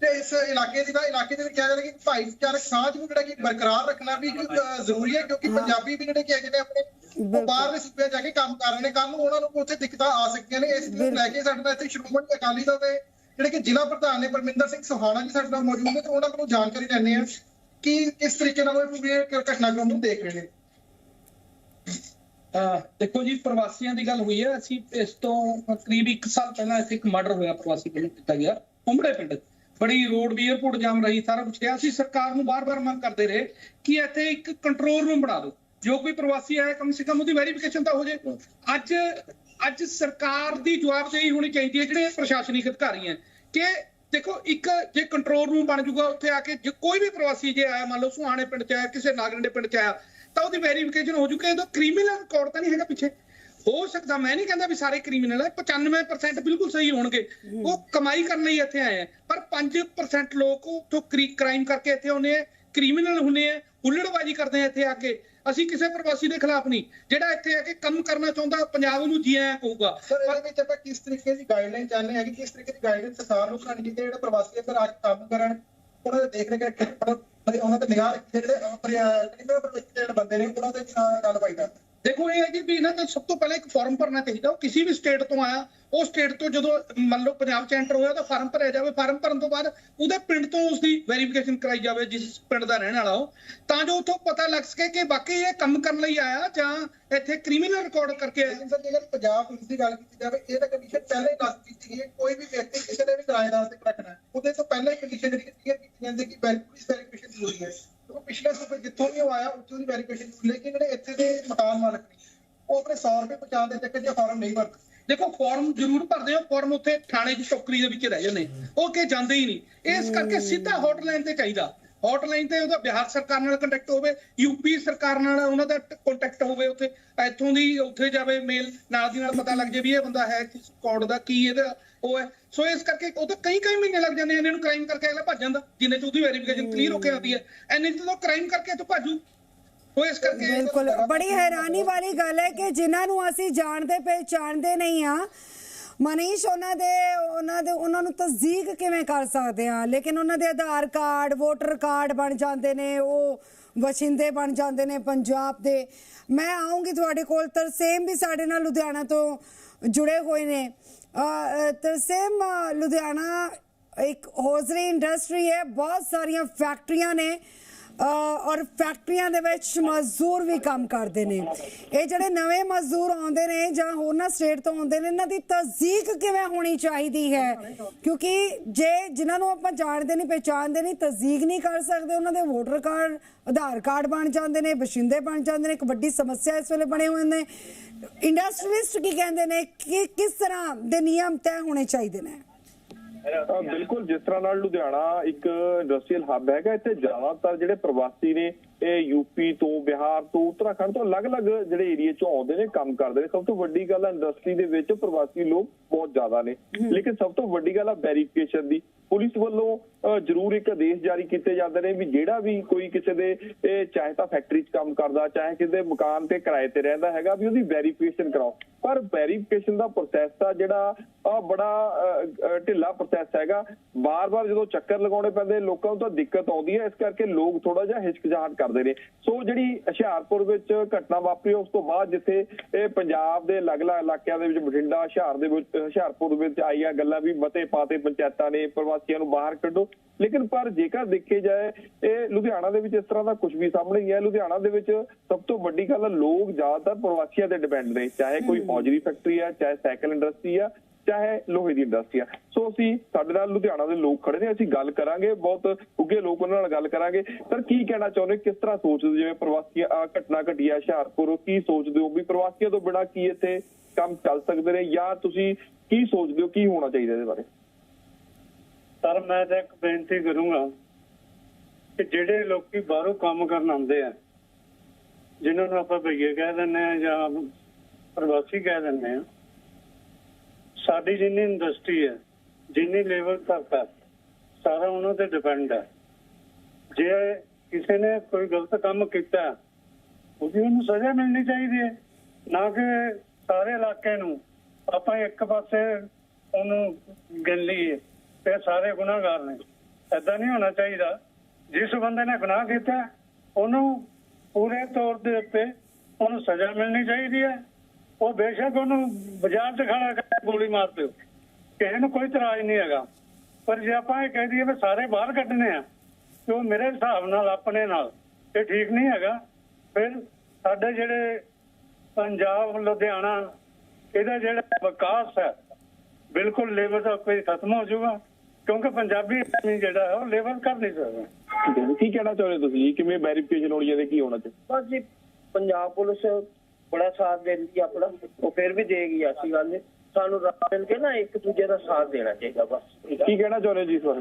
ਤੇ ਇਸ ਇਲਾਕੇ ਦੀ ਤਾਂ ਇਲਾਕੇ ਦੇ ਵਿੱਚ ਕਿਹਾ ਜਾ ਰਿਹਾ ਕਿ ਭਾਈਚਾਰਕ ਸਾਂਝ ਨੂੰ ਜਿਹੜਾ ਕਿ ਬਰਕਰਾਰ ਰੱਖਣਾ ਵੀ ਜ਼ਰੂਰੀ ਹੈ ਕਿਉਂਕਿ ਪੰਜਾਬੀ ਵੀ ਜਿਹੜੇ ਕਿ ਹੈਗੇ ਨੇ ਆਪਣੇ ਬਾਹਰਲੇ ਸੂਬਿਆਂ ਜਾ ਕੇ ਕੰਮ ਕਰ ਰਹੇ ਨੇ ਕੱਲ ਨੂੰ ਉਹਨਾਂ ਨੂੰ ਉੱਥੇ ਦਿੱਕਤਾਂ ਆ ਸਕਦੀਆਂ ਨੇ। ਇਸ ਨੂੰ ਲੈ ਕੇ ਸਾਡੇ ਨਾਲ ਇੱਥੇ ਸ਼੍ਰੋਮਣੀ ਅਕਾਲੀ ਦਲ ਦੇ ਜਿਹੜੇ ਕਿ ਜ਼ਿਲ੍ਹਾ ਪ੍ਰਧਾਨ ਨੇ ਪਰਮਿੰਦਰ ਸਿੰਘ ਸੁਹਾਣਾ ਜੀ ਸਾਡੇ ਨਾਲ ਮੌਜੂਦ ਨੇ ਤੇ ਉਹਨਾਂ ਕੋਲੋਂ ਜਾਣਕਾਰੀ ਲੈਣੇ ਆ ਕਿ ਕਿਸ ਤਰੀਕੇ ਨਾਲ ਉਹ ਪੂਰੇ ਘਟਨਾਕ੍ਰਮ ਨੂੰ ਦੇਖ ਰਹੇ ਨੇ। ਦੇਖੋ ਜੀ ਪ੍ਰਵਾਸੀਆਂ ਦੀ ਗੱਲ ਹੋਈ ਹੈ। ਅਸੀਂ ਇਸ ਤੋਂ ਕਰੀਬ 1 ਸਾਲ ਪਹਿਲਾਂ ਇੱਥੇ ਇੱਕ ਮਰਡਰ ਹੋਇਆ ਪ੍ਰਵਾਸੀ ਵੱਲੋਂ ਕੀਤਾ ਗਿਆ। ਉਮੜੇ ਪਿੰਡ। ਬੜੀ ਰੋਡ ਵੀ 에어ਪੋਰਟ ਜਾਮ ਰਹੀ, ਸਾਰਾ ਕੁਝ ਰਿਹਾ। ਅਸੀਂ ਸਰਕਾਰ ਨੂੰ ਬਾਰ-ਬਾਰ ਮੰਗ ਕਰਦੇ ਰਹੇ ਕਿ ਇੱਥੇ ਇੱਕ ਕੰਟਰੋਲ ਰੂਮ ਬਣਾ ਦਿਓ। ਜੋ ਕੋਈ ਪ੍ਰਵਾਸੀ ਆਇਆ, ਕਮ ਸੇ ਕਮ ਉਹਦੀ ਵੈਰੀਫਿਕੇਸ਼ਨ ਤਾਂ ਹੋ ਜੇ। ਅੱਜ ਅੱਜ ਸਰਕਾਰ ਦੀ ਜਵਾਬਦੇਹੀ ਹੋਣੀ ਚਾਹੀਦੀ ਹੈ, ਜਿਹੜੇ ਪ੍ਰਸ਼ਾਸਨਿਕ ਅਧਿਕਾਰੀ ਹੈ ਕਿ ਦੇਖੋ, ਇੱਕ ਜੇ ਕੰਟਰੋਲ ਰੂਮ ਬਣ ਜੂਗਾ, ਉੱਥੇ ਆ ਕੇ ਜੇ ਕੋਈ ਵੀ ਪ੍ਰਵਾਸੀ ਜੇ ਆਇਆ, ਮੰਨ ਲਓ ਸੁਹਾਣੇ ਪਿੰਡ ਚ ਆਇਆ, ਕਿਸੇ ਨਾਗਰਿੰਡੇ ਪਿੰਡ ਚ ਆਇਆ, ਤਾਂ ਉਹਦੀ ਵੈਰੀਫਿਕੇਸ਼ਨ ਹੋ ਜੂਗੀ। ਇਹਦਾ ਕ੍ਰਿਮੀਨਲ ਰਿਕਾਰਡ ਤਾਂ ਨਹੀਂ ਹੈਗਾ ਪਿੱਛੇ। ਹੋ ਸਕਦਾ ਮੈਂ ਨਹੀਂ ਕਹਿੰਦਾ ਵੀ ਸਾਰੇ ਕ੍ਰਿਮੀਨਲ ਹੈ 95% ਬਿਲਕੁਲ ਸਹੀ ਹੋਣਗੇ। ਉਹ ਕਮਾਈ ਕਰਨ ਲਈ ਇੱਥੇ ਆਏ ਆ। ਪਰ 5% ਲੋਕ ਉੱਥੋਂ ਕ੍ਰਾਈਮ ਕਰਕੇ ਇੱਥੇ ਆਉਂਦੇ ਆ ਕ੍ਰਿਮੀਨਲ ਹੁੰਦੇ ਆ ਹੁੱਲੜਬਾਜ਼ੀ ਕਰਦੇ ਆ ਇੱਥੇ ਆ ਕੇ। ਅਸੀਂ ਕਿਸੇ ਪ੍ਰਵਾਸੀ ਦੇ ਖਿਲਾਫ ਨਹੀਂ। ਜਿਹੜਾ ਇੱਥੇ ਆ ਕੇ ਕੰਮ ਕਰਨਾ ਚਾਹੁੰਦਾ ਪੰਜਾਬ ਨੂੰ ਜੀ ਆਇਆਂ ਕਹੂਗਾ। ਸਰ ਇਹਦੇ ਵਿੱਚ ਆਪਾਂ ਕਿਸ ਤਰੀਕੇ ਦੀ ਗਾਈਡਲਾਈਨ ਚਾਹੁੰਦੇ ਹਾਂ ਕਿ ਕਿਸ ਤਰੀਕੇ ਦੀ ਗਾਈਡਲਾਈਨ ਸਰਕਾਰ ਨੂੰ ਬਣਾਉਣੀ ਚਾਹੀਦੀ ਹੈ? ਜਿਹੜੇ ਪ੍ਰਵਾਸੀ ਅੰਦਰ ਆ ਕੇ ਕੰਮ ਕਰਨ ਉਹਨਾਂ ਦੇ ਦੇਖ ਰੇਖ ਉਹਨਾਂ ਤੇ ਨਿਗਾਹ ਰੱਖੇ ਜਿਹੜੇ ਜਿਹੜੇ ਬੰਦੇ ਨੇ ਉਹਨਾਂ ਦੇ ਨਾਲ ਗੱਲ ਪਾਈਦਾ ਦੇਖੋ ਇਹ ਹੈ ਜੀ ਵੀ ਇਹਨਾਂ ਦਾ ਸਭ ਤੋਂ ਪਹਿਲਾਂ ਇੱਕ ਫਾਰਮ ਭਰਨਾ ਚਾਹੀਦਾ। ਉਹ ਕਿਸੇ ਵੀ ਸਟੇਟ ਤੋਂ ਆਇਆ, ਉਹ ਸਟੇਟ ਤੋਂ ਜਦੋਂ ਮੰਨ ਲਓ ਪੰਜਾਬ ਚ ਐਂਟਰ ਹੋਇਆ ਤਾਂ ਫਾਰਮ ਭਰਿਆ ਜਾਵੇ। ਫਾਰਮ ਭਰਨ ਤੋਂ ਬਾਅਦ ਉਹਦੇ ਪਿੰਡ ਤੋਂ ਉਸਦੀ ਵੈਰੀਫਿਕੇਸ਼ਨ ਕਰਾਈ ਜਾਵੇ, ਜਿਸ ਪਿੰਡ ਦਾ ਰਹਿਣ ਵਾਲਾ ਉਹ। ਤਾਂ ਜੋ ਉੱਥੋਂ ਪਤਾ ਲੱਗ ਸਕੇ ਕਿ ਵਾਕਈ ਇਹ ਕੰਮ ਕਰਨ ਲਈ ਆਇਆ ਜਾਂ ਇੱਥੇ ਕ੍ਰਿਮੀਨਲ ਰਿਕਾਰਡ ਕਰਕੇ ਆਇਆ। ਸਰ, ਜੇਕਰ ਪੰਜਾਬ ਪੁਲਿਸ ਦੀ ਗੱਲ ਕੀਤੀ ਜਾਵੇ, ਇਹ ਤਾਂ ਕੰਡੀਸ਼ਨ ਪਹਿਲਾਂ ਹੀ ਲੱਗ ਕੀਤੀ ਗਈ ਹੈ। ਕੋਈ ਵੀ ਵਿਅਕਤੀ ਕਿਸੇ ਦੇ ਵੀ ਕਿਰਾਏਦਾਰ ਤੇ ਰੱਖਣਾ ਉਹਦੇ ਤੋਂ ਪਹਿਲਾਂ ਹੀ ਕੰਡੀਸ਼ਨ ਜਿਹੜੀ ਕੀਤੀ ਜਾਂਦੀ ਹੈ ਕਿ ਵੈਰੀਫਿਕੇਸ਼ਨ ਜ਼ਰੂਰੀ ਹੈ। ਉਹ ਪਿਛਲੇ ਸੂਬੇ ਜਿੱਥੋਂ ਵੀ ਉਹ ਆਇਆ, ਉੱਥੋਂ ਦੀ ਵੈਰੀਫਿਕੇਸ਼ਨ ਲੇਕਿਨ ਜਿਹੜੇ ਇੱਥੇ ਦੇ ਮਕਾਨ ਮਾਲਕ ਨੇ, ਉਹ ਆਪਣੇ 100 ਰੁਪਏ ਪਹੁੰਚਾਉਣ ਦੇ ਚੱਕਰ 'ਚ ਫਾਰਮ ਨਹੀਂ ਭਰਦੇ। ਦੇਖੋ ਫਾਰਮ ਜ਼ਰੂਰ ਭਰਦੇ ਹੋ ਫਾਰਮ ਉੱਥੇ ਥਾਣੇ ਦੀ ਟੋਕਰੀ ਦੇ ਵਿੱਚ ਰਹਿ ਜਾਂਦੇ ਉਹ ਕਿ ਜਾਂਦੇ ਹੀ ਨਹੀਂ। ਇਸ ਕਰਕੇ ਸਿੱਧਾ ਹੌਟਲਾਈਨ ਤੇ ਚਾਹੀਦਾ। ਹੌਟਲਾਈਨ ਤੇ ਉਹਦਾ ਬਿਹਾਰ ਸਰਕਾਰ ਨਾਲ ਕੰਟੈਕਟ ਹੋਵੇ ਯੂਪੀ ਸਰਕਾਰ ਨਾਲ ਉਹਨਾਂ ਦਾ ਕੰਟੈਕਟ ਹੋਵੇ ਉੱਥੇ, ਇੱਥੋਂ ਦੀ ਉੱਥੇ ਜਾਵੇ ਮੇਲ ਨਾਲ ਦੀ ਨਾਲ ਪਤਾ ਲੱਗ ਜੇ ਵੀ ਇਹ ਬੰਦਾ ਹੈ ਕਿਸ ਕੋਡ ਦਾ, ਕੀ ਇਹਦਾ, ਉਹ ਹੈ। ਸੋ ਇਸ ਕਰਕੇ ਉਹ ਤਾਂ ਕਈ ਕਈ ਮਹੀਨੇ ਲੱਗ ਜਾਂਦੇ ਆ, ਇਹਨਾਂ ਨੂੰ ਕ੍ਰਾਈਮ ਕਰਕੇ ਅਗਲਾ ਭੱਜ ਜਾਂਦਾ, ਜਿੰਨੇ ਚ ਉਹਦੀ ਵੈਰੀਫਿਕੇਸ਼ਨ ਕਲੀਅਰ ਹੋ ਕੇ ਆਉਂਦੀ ਹੈ। ਐਨੇ ਚ ਤਾਂ ਕ੍ਰਾਈਮ ਕਰਕੇ ਇੱਥੋਂ ਭਾਜੂ ਉਹ ਇਸ ਕਰਕੇ ਬਿਲਕੁਲ, ਬੜੀ ਹੈਰਾਨੀ ਵਾਲੀ ਗੱਲ ਹੈ ਕਿ ਜਿਨ੍ਹਾਂ ਨੂੰ ਅਸੀਂ ਜਾਣਦੇ ਪਹਿਚਾਣਦੇ ਨਹੀਂ ਆ ਮਨੀਸ਼, ਉਹਨਾਂ ਦੇ ਉਹਨਾਂ ਦੇ, ਉਹਨਾਂ ਨੂੰ ਤਸਦੀਕ ਕਿਵੇਂ ਕਰ ਸਕਦੇ ਆ? ਲੇਕਿਨ ਉਹਨਾਂ ਦੇ ਆਧਾਰ ਕਾਰਡ, ਵੋਟਰ ਕਾਰਡ ਬਣ ਜਾਂਦੇ ਨੇ, ਉਹ ਵਸਿੰਦੇ ਬਣ ਜਾਂਦੇ ਨੇ ਪੰਜਾਬ ਦੇ। ਮੈਂ ਆਉਂਗੀ ਤੁਹਾਡੇ ਕੋਲ, ਤਰਸੇਮ ਵੀ ਸਾਡੇ ਨਾਲ ਲੁਧਿਆਣਾ ਤੋਂ ਜੁੜੇ ਹੋਏ ਨੇ। ਤਰਸੇਮ ਲੁਧਿਆਣਾ ਇੱਕ ਹੌਜ਼ਰੀ ਇੰਡਸਟਰੀ ਹੈ, ਬਹੁਤ ਸਾਰੀਆਂ ਫੈਕਟਰੀਆਂ ਨੇ। ਔਰ ਫੈਕਟਰੀਆਂ ਦੇ ਵਿੱਚ ਮਜ਼ਦੂਰ ਵੀ ਕੰਮ ਕਰਦੇ ਨੇ। ਇਹ ਜਿਹੜੇ ਨਵੇਂ ਮਜ਼ਦੂਰ ਆਉਂਦੇ ਨੇ ਜਾਂ ਹੋਰਨਾਂ ਸਟੇਟ ਤੋਂ ਆਉਂਦੇ ਨੇ, ਇਹਨਾਂ ਦੀ ਤਸਦੀਕ ਕਿਵੇਂ ਹੋਣੀ ਚਾਹੀਦੀ ਹੈ? ਕਿਉਂਕਿ ਜੇ ਜਿਨ੍ਹਾਂ ਨੂੰ ਆਪਾਂ ਜਾਣਦੇ ਨਹੀਂ, ਪਹਿਚਾਣਦੇ ਨਹੀਂ, ਤਸਦੀਕ ਨਹੀਂ ਕਰ ਸਕਦੇ, ਉਹਨਾਂ ਦੇ ਵੋਟਰ ਕਾਰਡ, ਆਧਾਰ ਕਾਰਡ ਬਣ ਜਾਂਦੇ ਨੇ, ਬਸ਼ਿੰਦੇ ਬਣ ਜਾਂਦੇ ਨੇ, ਇੱਕ ਵੱਡੀ ਸਮੱਸਿਆ ਇਸ ਵੇਲੇ ਬਣੇ ਹੋਏ ਨੇ। ਇੰਡਸਟਰੀਲਿਸਟ ਕੀ ਕਹਿੰਦੇ ਨੇ ਕਿ ਕਿਸ ਤਰ੍ਹਾਂ ਦੇ ਨਿਯਮ ਤੈਅ ਹੋਣੇ ਚਾਹੀਦੇ ਨੇ? ਬਿਲਕੁਲ ਜਿਸ ਤਰ੍ਹਾਂ ਨਾਲ ਲੁਧਿਆਣਾ ਇੱਕ ਇੰਡਸਟਰੀਅਲ ਹੱਬ ਹੈਗਾ ਇੱਥੇ ਜ਼ਿਆਦਾਤਰ ਜਿਹੜੇ ਪ੍ਰਵਾਸੀ ਨੇ ਇਹ ਯੂਪੀ ਤੋਂ ਬਿਹਾਰ ਤੋਂ ਉੱਤਰਾਖੰਡ ਤੋਂ ਅਲੱਗ-ਅਲੱਗ ਜਿਹੜੇ ਏਰੀਏ ਚੋਂ ਆਉਂਦੇ ਨੇ ਕੰਮ ਕਰਦੇ ਨੇ। ਸਭ ਤੋਂ ਵੱਡੀ ਗੱਲ ਹੈ ਇੰਡਸਟਰੀ ਦੇ ਵਿੱਚ ਪ੍ਰਵਾਸੀ ਲੋਕ ਬਹੁਤ ਜ਼ਿਆਦਾ ਨੇ। ਲੇਕਿਨ ਸਭ ਤੋਂ ਵੱਡੀ ਗੱਲ ਹੈ ਵੈਰੀਫਿਕੇਸ਼ਨ ਦੀ। ਪੁਲਿਸ ਵੱਲੋਂ ਜ਼ਰੂਰ ਇੱਕ ਆਦੇਸ਼ ਜਾਰੀ ਕੀਤੇ ਜਾਂਦੇ ਨੇ ਵੀ ਜਿਹੜਾ ਵੀ ਕੋਈ ਕਿਸੇ ਦੇ ਚਾਹੇ ਤਾਂ ਫੈਕਟਰੀ 'ਚ ਕੰਮ ਕਰਦਾ ਚਾਹੇ ਕਿਸੇ ਦੇ ਮਕਾਨ ਤੇ ਕਿਰਾਏ ਤੇ ਰਹਿੰਦਾ ਹੈਗਾ ਵੀ ਉਹਦੀ ਵੈਰੀਫਿਕੇਸ਼ਨ ਕਰਾਓ। ਪਰ ਵੈਰੀਫਿਕੇਸ਼ਨ ਦਾ ਪ੍ਰੋਸੈਸ ਆ ਜਿਹੜਾ ਆ ਬੜਾ ਢਿੱਲਾ ਪ੍ਰੋਸੈਸ ਹੈਗਾ। ਬਾਰ-ਬਾਰ ਜਦੋਂ ਚੱਕਰ ਲਗਾਉਣੇ ਪੈਂਦੇ ਲੋਕਾਂ ਨੂੰ ਤਾਂ ਦਿੱਕਤ ਆਉਂਦੀ ਹੈ ਇਸ ਕਰਕੇ ਲੋਕ ਥੋੜਾ ਜਿਹਾ ਹਿਚਕਚਾਹਟ ਕਰਦੇ ਨੇ। ਸੋ ਜਿਹੜੀ ਹੁਸ਼ਿਆਰਪੁਰ ਵਿੱਚ ਘਟਨਾ ਵਾਪਰੀ ਉਸ ਤੋਂ ਬਾਅਦ ਜਿੱਥੇ ਇਹ ਪੰਜਾਬ ਦੇ ਅਲੱਗ-ਅਲੱਗ ਇਲਾਕਿਆਂ ਦੇ ਵਿੱਚ ਬਠਿੰਡਾ ਹੁਸ਼ਿਆਰ ਦੇ ਵਿੱਚ ਹੁਸ਼ਿਆਰਪੁਰ ਵਿੱਚ ਆਈਆਂ ਗੱਲਾਂ ਵੀ ਮਤੇ ਪਾਤੇ ਪੰਚਾਇਤਾਂ ਨੇ ਪ੍ਰਵਾਸੀਆਂ ਨੂੰ ਬਾਹਰ ਕੱਢੋ। ਲੇਕਿਨ ਪਰ ਜੇਕਰ ਦੇਖੇ ਜਾਏ ਇਹ ਲੁਧਿਆਣਾ ਦੇ ਵਿੱਚ ਇਸ ਤਰ੍ਹਾਂ ਦਾ ਕੁਝ ਵੀ ਸਾਹਮਣੇ ਨਹੀਂ ਆਇਆ। ਲੁਧਿਆਣਾ ਦੇ ਵਿੱਚ ਸਭ ਤੋਂ ਵੱਡੀ ਗੱਲ ਹੈ ਲੋਕ ਜ਼ਿਆਦਾਤਰ ਪ੍ਰਵਾਸੀਆਂ ਤੇ ਡਿਪੈਂਡ ਨੇ। ਚਾਹੇ ਕੋਈ ਹੌਜਰੀ ਫੈਕਟਰੀ ਆ ਚਾਹੇ ਸਾਈਕਲ ਇੰਡਸਟਰੀ ਆ ਚਾਹੇ ਲੋਹੇ ਦੀ ਇੰਡਸਟਰੀ ਆ। ਸੋ ਅਸੀਂ ਸਾਡੇ ਨਾਲ ਲੁਧਿਆਣਾ ਦੇ ਲੋਕ ਖੜੇ ਨੇ, ਅਸੀਂ ਗੱਲ ਕਰਾਂਗੇ, ਬਹੁਤ ਉੱਗੇ ਲੋਕ ਉਹਨਾਂ ਨਾਲ ਗੱਲ ਕਰਾਂਗੇ। ਸਰ ਕੀ ਕਹਿਣਾ ਚਾਹੁੰਦੇ ਕਿਸ ਤਰ੍ਹਾਂ ਸੋਚਦੇ ਹੋ? ਜਿਵੇਂ ਪ੍ਰਵਾਸੀਆਂ, ਆਹ ਘਟਨਾ ਘਟੀ ਆ ਹੁਸ਼ਿਆਰਪੁਰ, ਕੀ ਸੋਚਦੇ ਹੋ ਵੀ ਪ੍ਰਵਾਸੀਆਂ ਤੋਂ ਬਿਨਾਂ ਕੀ ਇੱਥੇ ਕੰਮ ਚੱਲ ਸਕਦੇ ਨੇ? ਜਾਂ ਤੁਸੀਂ ਕੀ ਸੋਚਦੇ ਹੋ? ਕੀ ਹੋਣਾ ਚਾਹੀਦਾ ਇਹਦੇ ਬਾਰੇ? ਸਰ, ਮੈਂ ਤਾਂ ਇੱਕ ਬੇਨਤੀ ਕਰੂੰਗਾ ਕਿ ਜਿਹੜੇ ਲੋਕੀ ਬਾਹਰੋਂ ਕੰਮ ਕਰਨ ਆਉਂਦੇ ਆ, ਜਿਨ੍ਹਾਂ ਨੂੰ ਆਪਾਂ ਭਈਏ ਕਹਿ ਦਿੰਦੇ ਆ ਜਾਂ ਪ੍ਰਵਾਸੀ ਕਹਿ ਦਿੰਦੇ ਆ ਸਾਡੀ ਜਿੰਨੀ ਇੰਡਸਟਰੀ ਹੈ ਜਿੰਨੀ ਲੇਬਰ ਤੱਕ ਸਾਰਾ ਉਹਨਾਂ ਤੇ ਡਿਪੈਂਡ ਹੈ। ਜੇ ਕਿਸੇ ਨੇ ਕੋਈ ਗਲਤ ਕੰਮ ਕੀਤਾ ਉਹਦੀ ਉਹਨੂੰ ਸਜ਼ਾ ਮਿਲਣੀ ਚਾਹੀਦੀ ਹੈ। ਨਾ ਕਿ ਸਾਰੇ ਇਲਾਕੇ ਨੂੰ ਆਪਾਂ ਇੱਕ ਪਾਸੇ ਉਹਨੂੰ ਗਿਣ ਲਈਏ ਤੇ ਸਾਰੇ ਗੁਨਾਹਗਾਰ ਨੇ। ਐਦਾਂ ਨਹੀਂ ਹੋਣਾ ਚਾਹੀਦਾ। ਜਿਸ ਬੰਦੇ ਨੇ ਗੁਨਾਹ ਕੀਤਾ ਹੈ, ਉਹਨੂੰ ਪੂਰੇ ਤੌਰ ਦੇ ਉੱਤੇ ਉਹਨੂੰ ਸਜ਼ਾ ਮਿਲਣੀ ਚਾਹੀਦੀ ਹੈ। ਉਹ ਬੇਸ਼ੱਕ ਉਹਨੂੰ ਬਾਜ਼ਾਰ 'ਚ ਖੜਾ ਕਰਕੇ ਗੋਲੀ ਮਾਰ ਦਿਓ। ਕਿਸੇ ਨੂੰ ਕੋਈ ਇਤਰਾਜ਼ ਨਹੀਂ ਹੈਗਾ। ਪਰ ਜੇ ਆਪਾਂ ਇਹ ਕਹਿ ਦਈਏ ਵੀ ਸਾਰੇ ਬਾਹਰ ਕੱਢਣੇ ਆ ਤੇ ਉਹ ਮੇਰੇ ਹਿਸਾਬ ਨਾਲ ਆਪਣੇ ਨਾਲ ਇਹ ਠੀਕ ਨਹੀਂ ਹੈਗਾ। ਫਿਰ ਸਾਡੇ ਜਿਹੜੇ ਪੰਜਾਬ ਲੁਧਿਆਣਾ ਇਹਦਾ ਜਿਹੜਾ ਵਿਕਾਸ ਹੈ ਬਿਲਕੁਲ ਲੇਬਰ ਦਾ ਕੋਈ ਖਤਮ ਹੋ ਜਾਊਗਾ ਕਿਉਂਕਿ ਪੰਜਾਬੀ ਆਦਮੀ ਜਿਹੜਾ ਹੈ ਉਹ ਲੇਬਰ ਕਰ ਨਹੀਂ ਸਕਦਾ। ਕੀ ਕਹਿਣਾ ਚਾਹੁੰਦੇ ਤੁਸੀਂ? ਕਿਵੇਂ ਵੈਰੀਫਿਕੇਸ਼ਨ ਹੋਣੀ ਹੈ ਤੇ ਕੀ ਹੋਣਾ ਚਾਹੀਦਾ? ਬਸ ਜੀ ਪੰਜਾਬ ਪੁਲਿਸ ਬੜਾ ਸਾਥ ਦਿੰਦੀ ਆ ਆਪਣਾ ਉਹ ਫਿਰ ਵੀ ਦੇਗੀ ਐਸੀ ਗੱਲ ਨਹੀਂ ਸਾਨੂੰ ਰਲ ਮਿਲ ਕੇ ਨਾ ਇੱਕ ਦੂਜੇ ਦਾ ਸਾਥ ਦੇਣਾ ਚਾਹੀਦਾ ਬਸ ਕੀ ਕਹਿਣਾ ਚਾਹੁੰਦੇ ਜੀ ਬਾਰੇ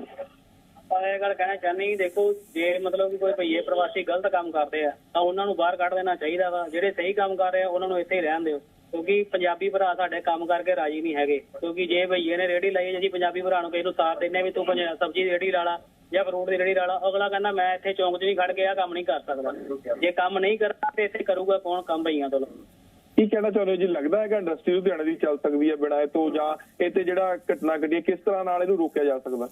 ਆਪਾਂ ਇਹ ਗੱਲ ਕਹਿਣਾ ਚਾਹੁੰਦੇ ਹਾਂ ਦੇਖੋ ਜੇ ਮਤਲਬ ਕਿ ਕੋਈ ਭਈਏ ਪ੍ਰਵਾਸੀ ਗਲਤ ਕੰਮ ਕਰਦੇ ਆ ਤਾਂ ਉਹਨਾਂ ਨੂੰ ਬਾਹਰ ਕੱਢ ਦੇਣਾ ਚਾਹੀਦਾ ਵਾ। ਜਿਹੜੇ ਸਹੀ ਕੰਮ ਕਰ ਰਹੇ ਆ ਉਹਨਾਂ ਨੂੰ ਇੱਥੇ ਹੀ ਰਹਿਣ ਦਿਓ। ਕਿਉਂਕਿ ਪੰਜਾਬੀ ਭਰਾ ਸਾਡੇ ਕੰਮ ਕਰਕੇ ਰਾਜੀ ਨਹੀਂ ਹੈਗੇ। ਕਿਉਂਕਿ ਜੇ ਭਈਏ ਨੇ ਰੇੜੀ ਲਾਈ ਹੈ, ਜੇ ਅਸੀਂ ਪੰਜਾਬੀ ਭਰਾ ਨੂੰ ਕਿਸੇ ਨੂੰ ਸਾਥ ਦਿੰਨੇ ਵੀ ਤੂੰ ਪੰਜਾ- ਸਬਜ਼ੀ ਦੀ ਰੇੜੀ ਲਾ ਲਾ ਜਾਂ ਫਰੂਟ ਦੀ ਰੇੜੀ ਲਾ ਲਾ ਅਗਲਾ ਕਹਿੰਦਾ ਮੈਂ ਇੱਥੇ ਚੌਂਕ 'ਚ ਵੀ ਖੜ ਕੇ ਆ ਕੰਮ ਨਹੀਂ ਕਰ ਸਕਦਾ। ਜੇ ਕੰਮ ਨਹੀਂ ਕਰਦਾ ਤੇ ਇੱਥੇ ਕਰੂਗਾ ਕੌਣ ਕੰਮ ਭਈਆਂ ਤੋਂ? ਕੀ ਕਹਿਣਾ ਚਾਹੁੰਦੇ ਹੋ? ਜੀ ਲੱਗਦਾ ਹੈਗਾ ਇੰਡਸਟਰੀ ਲੁਧਿਆਣੇ ਦੀ ਚੱਲ ਸਕਦੀ ਹੈ ਬਿਨਾਂ ਇਹ ਤੋਂ ਜਾਂ ਇਹ ਤੇ ਜਿਹੜਾ ਘਟਨਾ ਘਟੀ ਹੈ ਕਿਸ ਤਰ੍ਹਾਂ ਨਾਲ ਇਹਨੂੰ ਰੋਕਿਆ ਜਾ ਸਕਦਾ?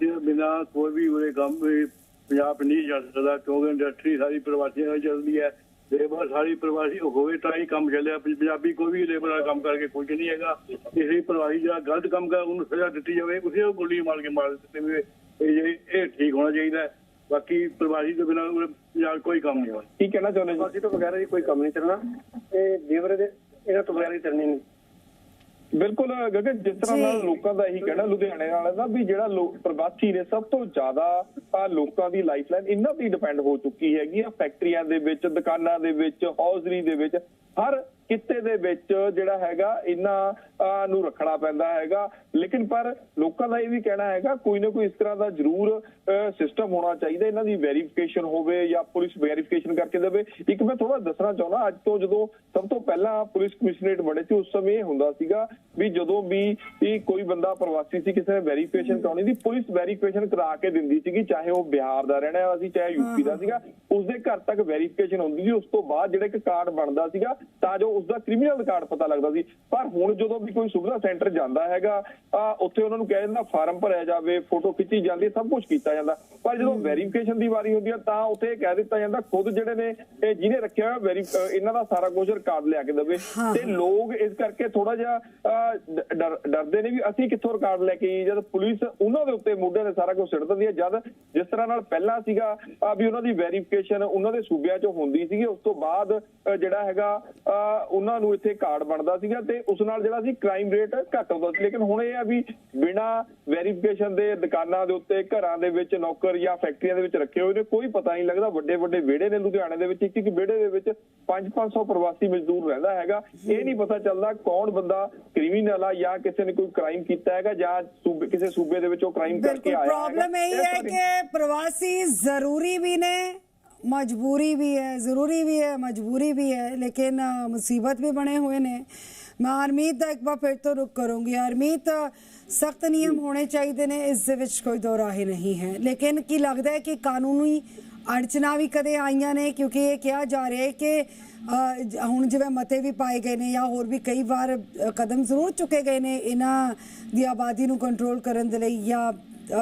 ਦੇ ਬਿਨਾਂ ਕੋਈ ਵੀ ਉਰੇ ਕੰਮ ਵੀ ਪੰਜਾਬ ਨਹੀਂ ਚੱਲ ਸਕਦਾ ਕਿਉਂਕਿ ਇੰਡਸਟਰੀ ਸਾਰੀ ਪ੍ਰਵਾਸੀਆਂ ਨਾਲ ਚੱਲਦੀ ਹੈ। ਲੇਬਰ ਸਾਰੀ ਪ੍ਰਵਾਸੀ ਹੋਵੇ ਤਾਂ ਹੀ ਕੰਮ ਚੱਲਿਆ। ਪੰਜ- ਪੰਜਾਬੀ ਕੋਈ ਵੀ ਲੇਬਰ ਦਾ ਕੰਮ ਕਰਕੇ ਖੁਸ਼ ਨਹੀਂ ਹੈਗਾ। ਇਸ ਪ੍ਰਵਾਸੀ ਜਿਹੜਾ ਗਲਤ ਕੰਮ ਕਰ ਉਹਨੂੰ ਸਜ਼ਾ ਦਿੱਤੀ ਜਾਵੇ ਉਸੇ ਗੋਲੀ ਮਾਰ ਕੇ ਮਾਰ ਦਿੱਤੇ ਵੀ ਇਹ ਇਹ ਠੀਕ ਹੋਣਾ ਚਾਹੀਦਾ ਹੈ। ਬਾਕੀ ਪ੍ਰਵਾਸੀ ਤੋਂ ਬਿਨਾਂ ਉਰੇ ਪੰਜਾਬ ਕੋਈ ਕੰਮ ਨਹੀਂ ਹੋਣਾ। ਕੀ ਕਹਿਣਾ ਚਾਹੁੰਦੇ ਜੀ? ਅਸੀਂ ਤੋਂ ਬਗੈਰ ਜੀ ਕੋਈ ਕੰਮ ਨਹੀਂ ਚੱਲਣਾ। ਇਹ ਲੇਬਰ ਦੇ ਇਹਨਾਂ ਤੋਂ ਬਗੈਰ ਹੀ ਚੱਲਣੀ ਨਹੀਂ। ਬਿਲਕੁਲ ਗਗਨ ਜਿਸ ਤਰ੍ਹਾਂ ਨਾਲ। ਲੋਕਾਂ ਦਾ ਇਹੀ ਕਹਿਣਾ ਲੁਧਿਆਣੇ ਵਾਲੇ ਦਾ ਵੀ ਜਿਹੜਾ ਲੋਕ ਪ੍ਰਵਾਸੀ ਨੇ ਸਭ ਤੋਂ ਜ਼ਿਆਦਾ ਆ ਲੋਕਾਂ ਦੀ ਲਾਈਫਲਾਈਨ ਇਹਨਾਂ ਤੇ ਡਿਪੈਂਡ ਹੋ ਚੁੱਕੀ ਹੈਗੀ ਆ। ਫੈਕਟਰੀਆਂ ਦੇ ਵਿੱਚ ਦੁਕਾਨਾਂ ਦੇ ਵਿੱਚ ਹੌਜ਼ਰੀ ਦੇ ਵਿੱਚ ਹਰ ਕਿੱਤੇ ਦੇ ਵਿੱਚ ਜਿਹੜਾ ਹੈਗਾ ਇਹਨਾਂ ਅਹ, ਨੂੰ ਰੱਖਣਾ ਪੈਂਦਾ ਹੈਗਾ। ਲੇਕਿਨ ਪਰ ਲੋਕਾਂ ਦਾ ਇਹ ਵੀ ਕਹਿਣਾ ਹੈਗਾ ਕੋਈ ਨਾ ਕੋਈ ਇਸ ਤਰ੍ਹਾਂ ਦਾ ਜ਼ਰੂਰ ਸਿਸਟਮ ਹੋਣਾ ਚਾਹੀਦਾ। ਇਹਨਾਂ ਦੀ ਵੈਰੀਫਿਕੇਸ਼ਨ ਹੋਵੇ ਜਾਂ ਪੁਲਿਸ ਵੈਰੀਫਿਕੇਸ਼ਨ ਕਰਕੇ ਦੇਵੇ। ਇੱਕ ਮੈਂ ਥੋੜਾ ਦੱਸਣਾ ਚਾਹੁੰਦਾ ਅੱਜ ਤੋਂ ਜਦੋਂ ਸਭ ਤੋਂ ਪਹਿਲਾਂ ਪੁਲਿਸ ਕਮਿਸ਼ਨਰੇਟ ਬਣੇ ਸੀ ਉਸ ਸਮੇਂ ਇਹ ਹੁੰਦਾ ਸੀਗਾ ਵੀ ਜਦੋਂ ਵੀ ਇਹ ਕੋਈ ਬੰਦਾ ਪ੍ਰਵਾਸੀ ਸੀ ਕਿਸੇ ਨੇ ਵੈਰੀਫਿਕੇਸ਼ਨ ਕਰਾਉਣੀ ਦੀ ਪੁਲਿਸ ਵੈਰੀਫਿਕੇਸ਼ਨ ਕਰਾ ਕੇ ਦਿੰਦੀ ਸੀਗੀ ਚਾਹੇ ਉਹ ਬਿਹਾਰ ਦਾ ਰਹਿਣਾ ਵਾਲਾ ਸੀ ਚਾਹੇ ਯੂਪੀ ਦਾ ਸੀਗਾ ਉਸਦੇ ਘਰ ਤੱਕ ਵੈਰੀਫਿਕੇਸ਼ਨ ਹੁੰਦੀ ਸੀ ਉਸ ਤੋਂ ਬਾਅਦ ਜਿਹੜਾ ਇੱਕ ਕਾਰਡ ਬਣਦਾ ਸੀਗਾ ਤਾਂ ਜੋ ਉਸਦਾ ਕ੍ਰਿਮੀਨਲ ਰਿਕਾਰਡ ਪਤਾ ਲੱਗਦਾ ਸੀ। ਪਰ ਹੁਣ ਜਦੋਂ ਵੀ ਕੋਈ ਸੁਵਿਧਾ ਸੈਂਟਰ ਜਾਂਦਾ ਹੈਗਾ ਆ ਉੱਥੇ ਉਹਨਾਂ ਨੂੰ ਕਹਿ ਜਾਂਦਾ ਫਾਰਮ ਭਰਿਆ ਜਾਵੇ ਫੋਟੋ ਖਿੱਚੀ ਜਾਂਦੀ ਸਭ ਕੁਝ ਕੀਤਾ ਜਾਂਦਾ। ਪਰ ਜਦੋਂ ਵੈਰੀਫਿਕੇਸ਼ਨ ਦੀ ਵਾਰੀ ਹੁੰਦੀ ਹੈ ਤਾਂ ਉੱਥੇ ਇਹ ਕਹਿ ਦਿੱਤਾ ਜਾਂਦਾ ਖੁਦ ਜਿਹੜੇ ਨੇ ਇਹ ਜਿਹਨੇ ਰੱਖਿਆ ਹੋਇਆ ਵੈਰੀ ਇਹਨਾਂ ਦਾ ਸਾਰਾ ਕੁਝ ਰਿਕਾਰਡ ਲਿਆ ਕੇ ਦੇਵੇ। ਤੇ ਲੋਕ ਇਸ ਕਰਕੇ ਥੋੜਾ ਜਿਹਾ ਡਰਦੇ ਨੇ ਵੀ ਅਸੀਂ ਕਿੱਥੋਂ ਰਿਕਾਰਡ ਲੈ ਕੇ ਆਈਏ? ਜਦ ਪੁਲਿਸ ਉਹਨਾਂ ਦੇ ਉੱਤੇ ਮੋਢਿਆਂ ਤੇ ਸਾਰਾ ਕੁਝ ਸਿੱਟ ਦਿੰਦੀ ਹੈ ਜਦ ਜਿਸ ਤਰ੍ਹਾਂ ਨਾਲ ਪਹਿਲਾਂ ਸੀਗਾ ਵੀ ਉਹਨਾਂ ਦੀ ਵੈਰੀਫਿਕੇਸ਼ਨ ਉਹਨਾਂ ਦੇ ਸੂਬਿਆਂ 'ਚ ਹੁੰਦੀ ਸੀਗੀ ਉਸ ਤੋਂ ਬਾਅਦ ਜਿਹੜਾ ਹੈਗਾ ਅਹ, ਉਹਨਾਂ ਨੂੰ ਇੱਥੇ ਕਾਰਡ ਬਣਦਾ ਸੀਗਾ ਤੇ ਉਸ ਨਾਲ ਜਿਹੜਾ ਸੀ ਕ੍ਰਾਈਮ ਰੇਟ ਘੱਟ ਹੁੰਦਾ ਸੀ। ਲੇਕਿਨ ਹੁਣ ਇਹ ਆ ਵੀ ਬਿਨਾ ਵੈਰੀਫਿਕੇਸ਼ਨ ਦੇ ਦੁਕਾਨਾਂ ਦੇ ਉੱਤੇ ਘਰਾਂ ਦੇ ਵਿੱਚ ਨੌਕਰ ਜਾਂ ਫੈਕਟਰੀਆਂ ਦੇ ਵਿੱਚ ਰੱਖੇ ਹੋਏ ਨੇ ਕੋਈ ਪਤਾ ਨਹੀਂ ਲੱਗਦਾ ਵੱਡੇ ਵੱਡੇ ਵਿਹੜੇ ਨੇ ਲੁਧਿਆਣੇ ਦੇ ਵਿੱਚ ਇੱਕ ਇੱਕ ਵਿਹੜੇ ਦੇ ਵਿੱਚ 5-500 ਪ੍ਰਵਾਸੀ ਮਜ਼ਦੂਰ ਰਹਿੰਦਾ ਹੈਗਾ। ਇਹ ਨਹੀਂ ਪਤਾ ਚੱਲਦਾ ਕੌਣ ਬੰਦਾ ਕ੍ਰਿਮੀਨਲ ਕ੍ਰਿਮੀਨਲ ਆ ਜਾਂ ਕਿਸੇ ਨੇ ਕੋਈ ਕ੍ਰਾਈਮ ਕੀਤਾ ਹੈਗਾ ਜਾਂ ਸੂਬੇ ਕਿਸੇ ਸੂਬੇ ਦੇ ਵਿੱਚ ਉਹ ਕ੍ਰਾਈਮ ਕਰਕੇ ਆਇਆ ਹੈ ਪ੍ਰੋਬਲਮ ਇਹ ਹੈ ਕਿ ਪ੍ਰਵਾਸੀ ਜ਼ਰੂਰੀ ਵੀ ਨੇ ਮਜਬੂਰੀ ਵੀ ਹੈ ਜ਼ਰੂਰੀ ਵੀ ਹੈ ਮਜਬੂਰੀ ਵੀ ਹੈ ਲੇਕਿਨ ਮੁਸੀਬਤ भी बने हुए ने ਮੈਂ ਹਰਮੀਤ ਦਾ ਇੱਕ ਵਾਰ ਫਿਰ ਤੋਂ ਰੁਕ ਕਰੂੰਗੀ। ਹਰਮੀਤ ਸਖਤ ਨਿਯਮ ਹੋਣੇ ਚਾਹੀਦੇ ਨੇ ਇਸ ਦੇ ਵਿੱਚ ਕੋਈ ਦੋ ਰਾਹੇ ਨਹੀਂ ਹੈ। ਲੇਕਿਨ ਕੀ ਲੱਗਦਾ ਹੈ ਕਿ ਕਾਨੂੰਨੀ ਅੜਚਨਾ ਵੀ ਕਦੇ ਆਈਆਂ ਨੇ ਕਿਉਂਕਿ ਇਹ ਕਿਹਾ ਜਾ ਰਿਹਾ ਹੈ ਕਿ ਹੁਣ ਜਿਵੇਂ ਮਤੇ ਵੀ ਪਾਏ ਗਏ ਨੇ ਜਾਂ ਹੋਰ ਵੀ ਕਈ ਵਾਰ ਕਦਮ ਜ਼ਰੂਰ ਚੁੱਕੇ ਗਏ ਨੇ ਇਹਨਾਂ ਦੀ ਆਬਾਦੀ ਨੂੰ ਕੰਟਰੋਲ ਕਰਨ ਦੇ ਲਈ ਜਾਂ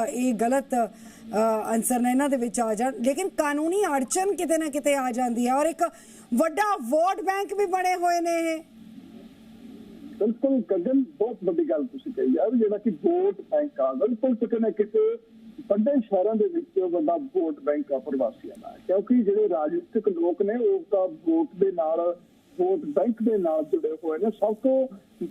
ਇਹ ਗਲਤ ਅ, ਨੇ ਇਹਨਾਂ ਦੇ ਵਿੱਚ ਆ ਜਾਣ। ਲੇਕਿਨ ਕਾਨੂੰਨੀ ਅੜਚਨ ਕਿਤੇ ਨਾ ਕਿਤੇ ਆ ਜਾਂਦੀ ਹੈ ਔਰ ਇੱਕ ਵੱਡਾ ਵੋਟ ਬੈਂਕ ਵੀ ਬਣੇ ਹੋਏ ਨੇ ਇਹ। ਬਿਲਕੁਲ ਗਗਨ ਬਹੁਤ ਵੱਡੀ ਗੱਲ ਤੁਸੀਂ ਕਹੀ ਆ ਜਿਹੜਾ ਕਿ ਵੋਟ ਬੈਂਕ ਆ ਬਿਲਕੁਲ ਕਿਤੇ ਨਾ ਕਿਤੇ ਵੱਡੇ ਸ਼ਹਿਰਾਂ ਦੇ ਵਿੱਚ ਵੱਡਾ ਵੋਟ ਬੈਂਕ ਆ ਪ੍ਰਵਾਸੀਆਂ ਦਾ, ਕਿਉਂਕਿ ਜਿਹੜੇ ਰਾਜਨੀਤਿਕ ਲੋਕ ਨੇ, ਉਹ ਤਾਂ ਵੋਟ ਦੇ ਨਾਲ, ਵੋਟ ਬੈਂਕ ਦੇ ਨਾਲ ਜੁੜੇ ਹੋਏ ਨੇ। ਸਭ ਤੋਂ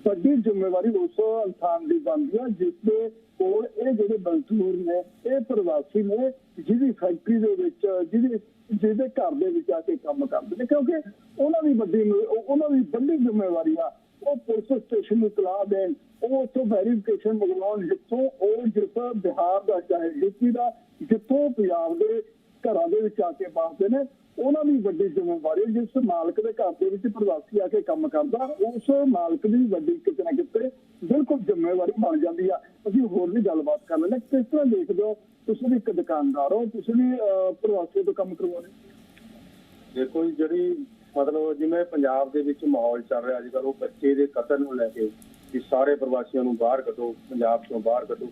ਵੱਡੀ ਜ਼ਿੰਮੇਵਾਰੀ ਉਸ ਇਨਸਾਨ ਦੀ ਬਣਦੀ ਹੈ ਜਿਸ ਦੇ ਕੋਲ ਇਹ ਜਿਹੜੇ ਮਜ਼ਦੂਰ ਨੇ, ਇਹ ਪ੍ਰਵਾਸੀ ਨੇ, ਜਿਹਦੀ ਫੈਕਟਰੀ ਦੇ ਵਿੱਚ, ਜਿਹਦੇ ਜਿਹਦੇ ਘਰ ਦੇ ਵਿੱਚ ਆ ਕੇ ਕੰਮ ਕਰਦੇ ਨੇ। ਕਿਉਂਕਿ ਉਹਨਾਂ ਦੀ ਵੱਡੀ, ਉਹਨਾਂ ਦੀ ਵੱਡੀ ਜ਼ਿੰਮੇਵਾਰੀ ਆ ਉਹ ਪੁਲਿਸ ਸਟੇਸ਼ਨ ਨੂੰ ਇਤਲਾਹ ਦੇਣ। ਉਹ ਉੱਥੋਂ ਵੈਰੀਫਿਕੇਸ਼ਨ ਮੰਗਵਾਉਣ ਜਿੱਥੋਂ ਉਹ ਜਿਸ ਬਿਹਾਰ ਦਾ ਚਾਹੇ ਯੂਪੀ ਦਾ ਜਿੱਥੋਂ ਪੰਜਾਬ ਦੇ ਘਰਾਂ ਦੇ ਵਿੱਚ ਆ ਕੇ ਬਾਸਦੇ ਨੇ ਉਹਨਾਂ ਦੀ ਵੱਡੀ ਜ਼ਿੰਮੇਵਾਰੀ ਜਿਸ ਮਾਲਕ ਦੇ ਘਰ ਦੇ ਵਿੱਚ ਪ੍ਰਵਾਸੀ ਆ ਕੇ ਕੰਮ ਕਰਦਾ ਉਸ ਮਾਲਕ ਦੀ ਵੱਡੀ ਕਿਤੇ ਨਾ ਕਿਤੇ ਬਿਲਕੁਲ ਜ਼ਿੰਮੇਵਾਰੀ ਬਣ ਜਾਂਦੀ ਆ। ਅਸੀਂ ਹੋਰ ਵੀ ਗੱਲਬਾਤ ਕਰ ਲੈਂਦੇ ਹਾਂ। ਕਿਸ ਤਰ੍ਹਾਂ ਦੇਖਦੇ ਹੋ ਤੁਸੀਂ ਵੀ ਇੱਕ ਦੁਕਾਨਦਾਰ ਹੋ ਤੁਸੀਂ ਵੀ ਅਹ, ਪ੍ਰਵਾਸੀ ਤੋਂ ਕੰਮ ਕਰਵਾਉਂਦੇ ਦੇਖੋ ਜੀ ਜਿਹੜੀ ਮਤਲਬ ਜਿਵੇਂ ਪੰਜਾਬ ਦੇ ਵਿੱਚ ਮਾਹੌਲ ਚੱਲ ਰਿਹਾ ਅੱਜ ਕੱਲ੍ਹ ਉਹ ਬੱਚੇ ਦੇ ਕਤਲ ਨੂੰ ਲੈ ਕੇ ਵੀ ਸਾਰੇ ਪ੍ਰਵਾਸੀਆਂ ਨੂੰ ਬਾਹਰ ਕੱਢੋ, ਪੰਜਾਬ ਤੋਂ ਬਾਹਰ ਕੱਢੋ।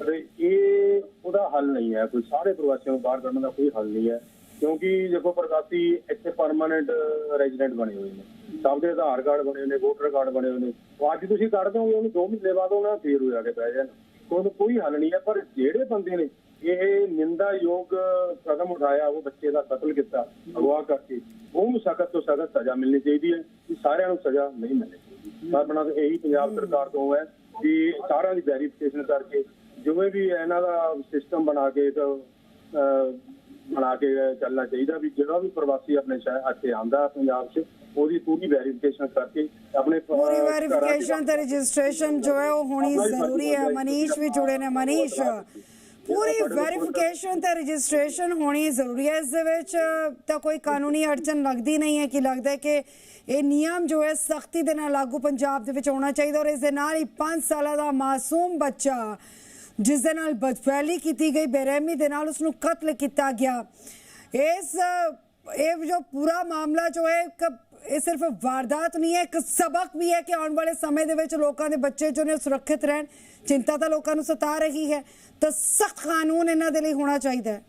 ਤੇ ਇਹ ਉਹਦਾ ਹੱਲ ਨਹੀਂ ਹੈ, ਕੋਈ ਸਾਰੇ ਪ੍ਰਵਾਸੀਆਂ ਨੂੰ ਬਾਹਰ ਕੱਢਣ ਦਾ ਕੋਈ ਹੱਲ ਨਹੀਂ ਹੈ, ਕਿਉਂਕਿ ਦੇਖੋ ਪ੍ਰਵਾਸੀ ਇੱਥੇ ਪਰਮਾਨੈਂਟ ਰੈਜ਼ੀਡੈਂਟ ਬਣੇ ਹੋਏ ਨੇ। ਸਭ ਦੇ ਆਧਾਰ ਕਾਰਡ ਬਣੇ ਹੋਏ ਨੇ ਵੋਟਰ ਕਾਰਡ ਬਣੇ ਹੋਏ ਨੇ। ਉਹ ਅੱਜ ਤੁਸੀਂ ਕੱਢ ਦੋਗੇ ਉਹਨੂੰ 2 ਮਹੀਨੇ ਬਾਅਦ ਉਹਨਾਂ ਫੇਰ ਹੋ ਜਾ ਕੇ ਬਹਿ ਜਾਣ। ਉਹਨੂੰ ਕੋਈ ਹੱਲ ਨਹੀਂ ਹੈ, ਪਰ ਜਿਹੜੇ ਬੰਦੇ ਨੇ ਇਹ ਨਿੰਦਾਯੋਗ ਕਦਮ ਉਠਾਇਆ ਉਹ ਬੱਚੇ ਦਾ ਕਤਲ ਕੀਤਾ ਅਗਵਾ ਕਰਕੇ। ਉਹਨੂੰ ਸਖਤ ਤੋਂ ਸਖਤ ਸਜ਼ਾ ਮਿਲਣੀ ਚਾਹੀਦੀ ਹੈ ਕਿ ਸਾਰਿਆਂ ਨੂੰ ਸਜ਼ਾ ਨਹੀਂ ਮਿਲਣੀ ਆਪਣਾ ਤਾਂ ਇਹੀ ਪੰਜਾਬ ਸਰਕਾਰ ਤੋਂ ਹੈ ਕਿ ਸਾਰਿਆਂ ਦੀ ਵੈਰੀਫਿਕੇਸ਼ਨ ਕਰਕੇ ਜਿਵੇਂ ਵੀ ਇਹਨਾਂ ਦਾ ਸਿਸਟਮ ਬਣਾ ਕੇ ਤਾਂ ਬਣਾ ਕੇ ਚੱਲਣਾ ਚਾਹੀਦਾ ਵੀ ਜਿਹੜਾ ਵੀ ਪ੍ਰਵਾਸੀ ਆਪਣੇ ਸ਼ਹਿਰ ਇੱਥੇ ਆਂਦਾ ਪੰਜਾਬ 'ਚ ਉਹਦੀ ਪੂਰੀ ਵੈਰੀਫਿਕੇਸ਼ਨ ਕਰਕੇ ਆਪਣੇ ਪੂਰੀ ਵੈਰੀਫਿਕੇਸ਼ਨ ਤੇ ਰਜਿਸਟ੍ਰੇਸ਼ਨ ਜੋ ਹੈ ਉਹ ਹੋਣੀ ਜ਼ਰੂਰੀ ਹੈ। ਮਨੀਸ਼ ਵੀ ਜੁੜੇ ਨੇ ਮਨੀਸ਼। ਪੂਰੀ ਵੈਰੀਫਿਕੇਸ਼ਨ ਤੇ ਰਜਿਸਟ੍ਰੇਸ਼ਨ ਹੋਣੀ ਜ਼ਰੂਰੀ ਹੈ। ਇਸ ਦੇ ਵਿੱਚ ਤਾਂ ਕੋਈ ਕਾਨੂੰਨੀ ਅੜਚਨ ਲੱਗਦੀ ਨਹੀਂ ਹੈ ਕਿ ਲੱਗਦਾ ਹੈ ਕਿ ਇਹ ਨਿਯਮ ਜੋ ਹੈ ਸਖਤੀ ਦੇ ਨਾਲ ਲਾਗੂ ਪੰਜਾਬ ਦੇ ਵਿੱਚ ਹੋਣਾ ਚਾਹੀਦਾ ਔਰ ਇਸ ਦੇ ਨਾਲ ਹੀ 5 ਸਾਲਾਂ ਦਾ ਮਾਸੂਮ ਬੱਚਾ ਜਿਸ ਦੇ ਨਾਲ ਬਦਫੈਲੀ ਕੀਤੀ ਗਈ, ਬੇਰਹਿਮੀ ਦੇ ਨਾਲ ਉਸ ਨੂੰ ਕਤਲ ਕੀਤਾ ਗਿਆ। ਇਸ, ਇਹ ਜੋ ਪੂਰਾ ਮਾਮਲਾ ਜੋ ਹੈ, ਇੱਕ ਇਹ ਸਿਰਫ ਵਾਰਦਾਤ ਨਹੀਂ ਹੈ, ਇੱਕ ਸਬਕ ਵੀ ਹੈ ਕਿ ਆਉਣ ਵਾਲੇ ਸਮੇਂ ਦੇ ਵਿੱਚ ਲੋਕਾਂ ਦੇ ਬੱਚੇ ਜੋ ਨੇ ਉਹ ਸੁਰੱਖਿਅਤ ਰਹਿਣ। ਚਿੰਤਾ ਤਾਂ ਲੋਕਾਂ ਨੂੰ ਸਤਾ ਰਹੀ ਹੈ, ਤਾਂ ਸਖਤ ਕਾਨੂੰਨ ਇਹਨਾਂ ਦੇ ਲਈ ਹੋਣਾ ਚਾਹੀਦਾ ਹੈ।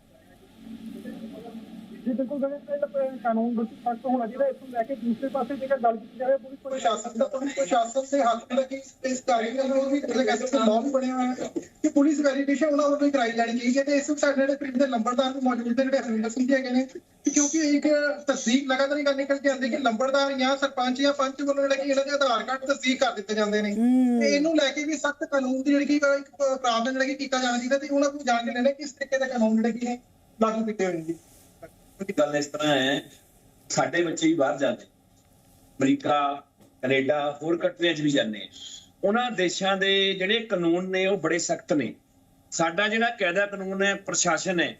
ਜੀ ਬਿਲਕੁਲ ਕਾਨੂੰਨ ਬਿਲਕੁਲ ਸਖਤ ਹੋਣਾ ਚਾਹੀਦਾ, ਇਸ ਨੂੰ ਲੈ ਕੇ ਦੂਸਰੇ ਪਾਸੇ ਜੇਕਰ ਗੱਲ ਕੀਤੀ ਜਾਵੇ ਪੁਲਿਸ ਪ੍ਰਸ਼ਾਸਨ ਦਾ ਪੁਲਿਸ ਪ੍ਰਸ਼ਾਸਨ ਦੇ ਹੱਥ ਲੱਗੀ ਇਸ ਕਾਰਜ ਨੂੰ ਵੀ ਜਿਹੜੇ ਕਹਿੰਦੇ ਲਾਅ ਵੀ ਬਣਿਆ ਹੋਇਆ ਹੈ ਕਿ ਵੈਰੀਫਿਕੇਸ਼ਨ ਉਹਨਾਂ ਵੱਲੋਂ ਕਰਾਈ ਜਾਣੀ ਚਾਹੀਦੀ ਹੈ ਤੇ ਇਸ ਵਿੱਚ ਸਾਡੇ ਜਿਹੜੇ ਪਿੰਡ ਦੇ ਲੰਬੜਦਾਰ ਨੂੰ ਮੌਜੂਦ ਨੇ, ਜਿਹੜੇ ਹਰਿੰਦਰ ਸਿੰਘ ਜੀ ਹੈਗੇ ਨੇ ਕਿਉਂਕਿ ਇੱਕ ਤਸਦੀਕ ਲਗਾਤਾਰ ਹੀ ਨਿਕਲ ਕੇ ਆਉਂਦੀ ਕਿ ਲੰਬੜਦਾਰ ਜਾਂ ਸਰਪੰਚ ਜਾਂ ਪੰਚ ਵੱਲੋਂ ਜਿਹੜਾ ਕਿ ਇਹਨਾਂ ਦੇ ਆਧਾਰ ਕਾਰਡ ਤਸਦੀਕ ਕਰ ਦਿੱਤੇ ਜਾਂਦੇ ਨੇ। ਤੇ ਇਹਨੂੰ ਲੈ ਕੇ ਵੀ ਸਖਤ ਕਾਨੂੰਨ ਦੀ ਜਿਹੜੀ ਕਿ ਇੱਕ ਪ੍ਰਾਵਧਾਨ ਜਿਹੜਾ ਕਿ ਕੀਤਾ ਜਾਣਾ ਚਾਹੀਦਾ ਤੇ ਉਹਨਾਂ ਨੂੰ ਜਾਣ ਕੇ ਲੈਣੇ ਕਿਸ ਤਰੀਕੇ ਦੇ ਕਾਨੂੰਨ ਜਿਹੜੇ ਕਿ ਲਾਗੂ ਕੀਤੇ ਹੋਏ ਨੇ ਜੀ ਗੱਲ ਇਸ ਤਰ੍ਹਾਂ ਹੈ, ਸਾਡੇ ਬੱਚੇ ਵੀ ਬਾਹਰ ਜਾਂਦੇ ਅਮਰੀਕਾ, ਕੈਨੇਡਾ, ਹੋਰ ਕੰਟਰੀਆਂ 'ਚ ਵੀ ਜਾਂਦੇ ਉਹਨਾਂ ਦੇਸ਼ਾਂ ਦੇ ਜਿਹੜੇ ਕਾਨੂੰਨ ਨੇ, ਉਹ ਬੜੇ ਸਖਤ ਨੇ। ਸਾਡਾ ਜਿਹੜਾ ਕਾਇਦਾ ਕਾਨੂੰਨ ਹੈ, ਪ੍ਰਸ਼ਾਸਨ ਹੈ,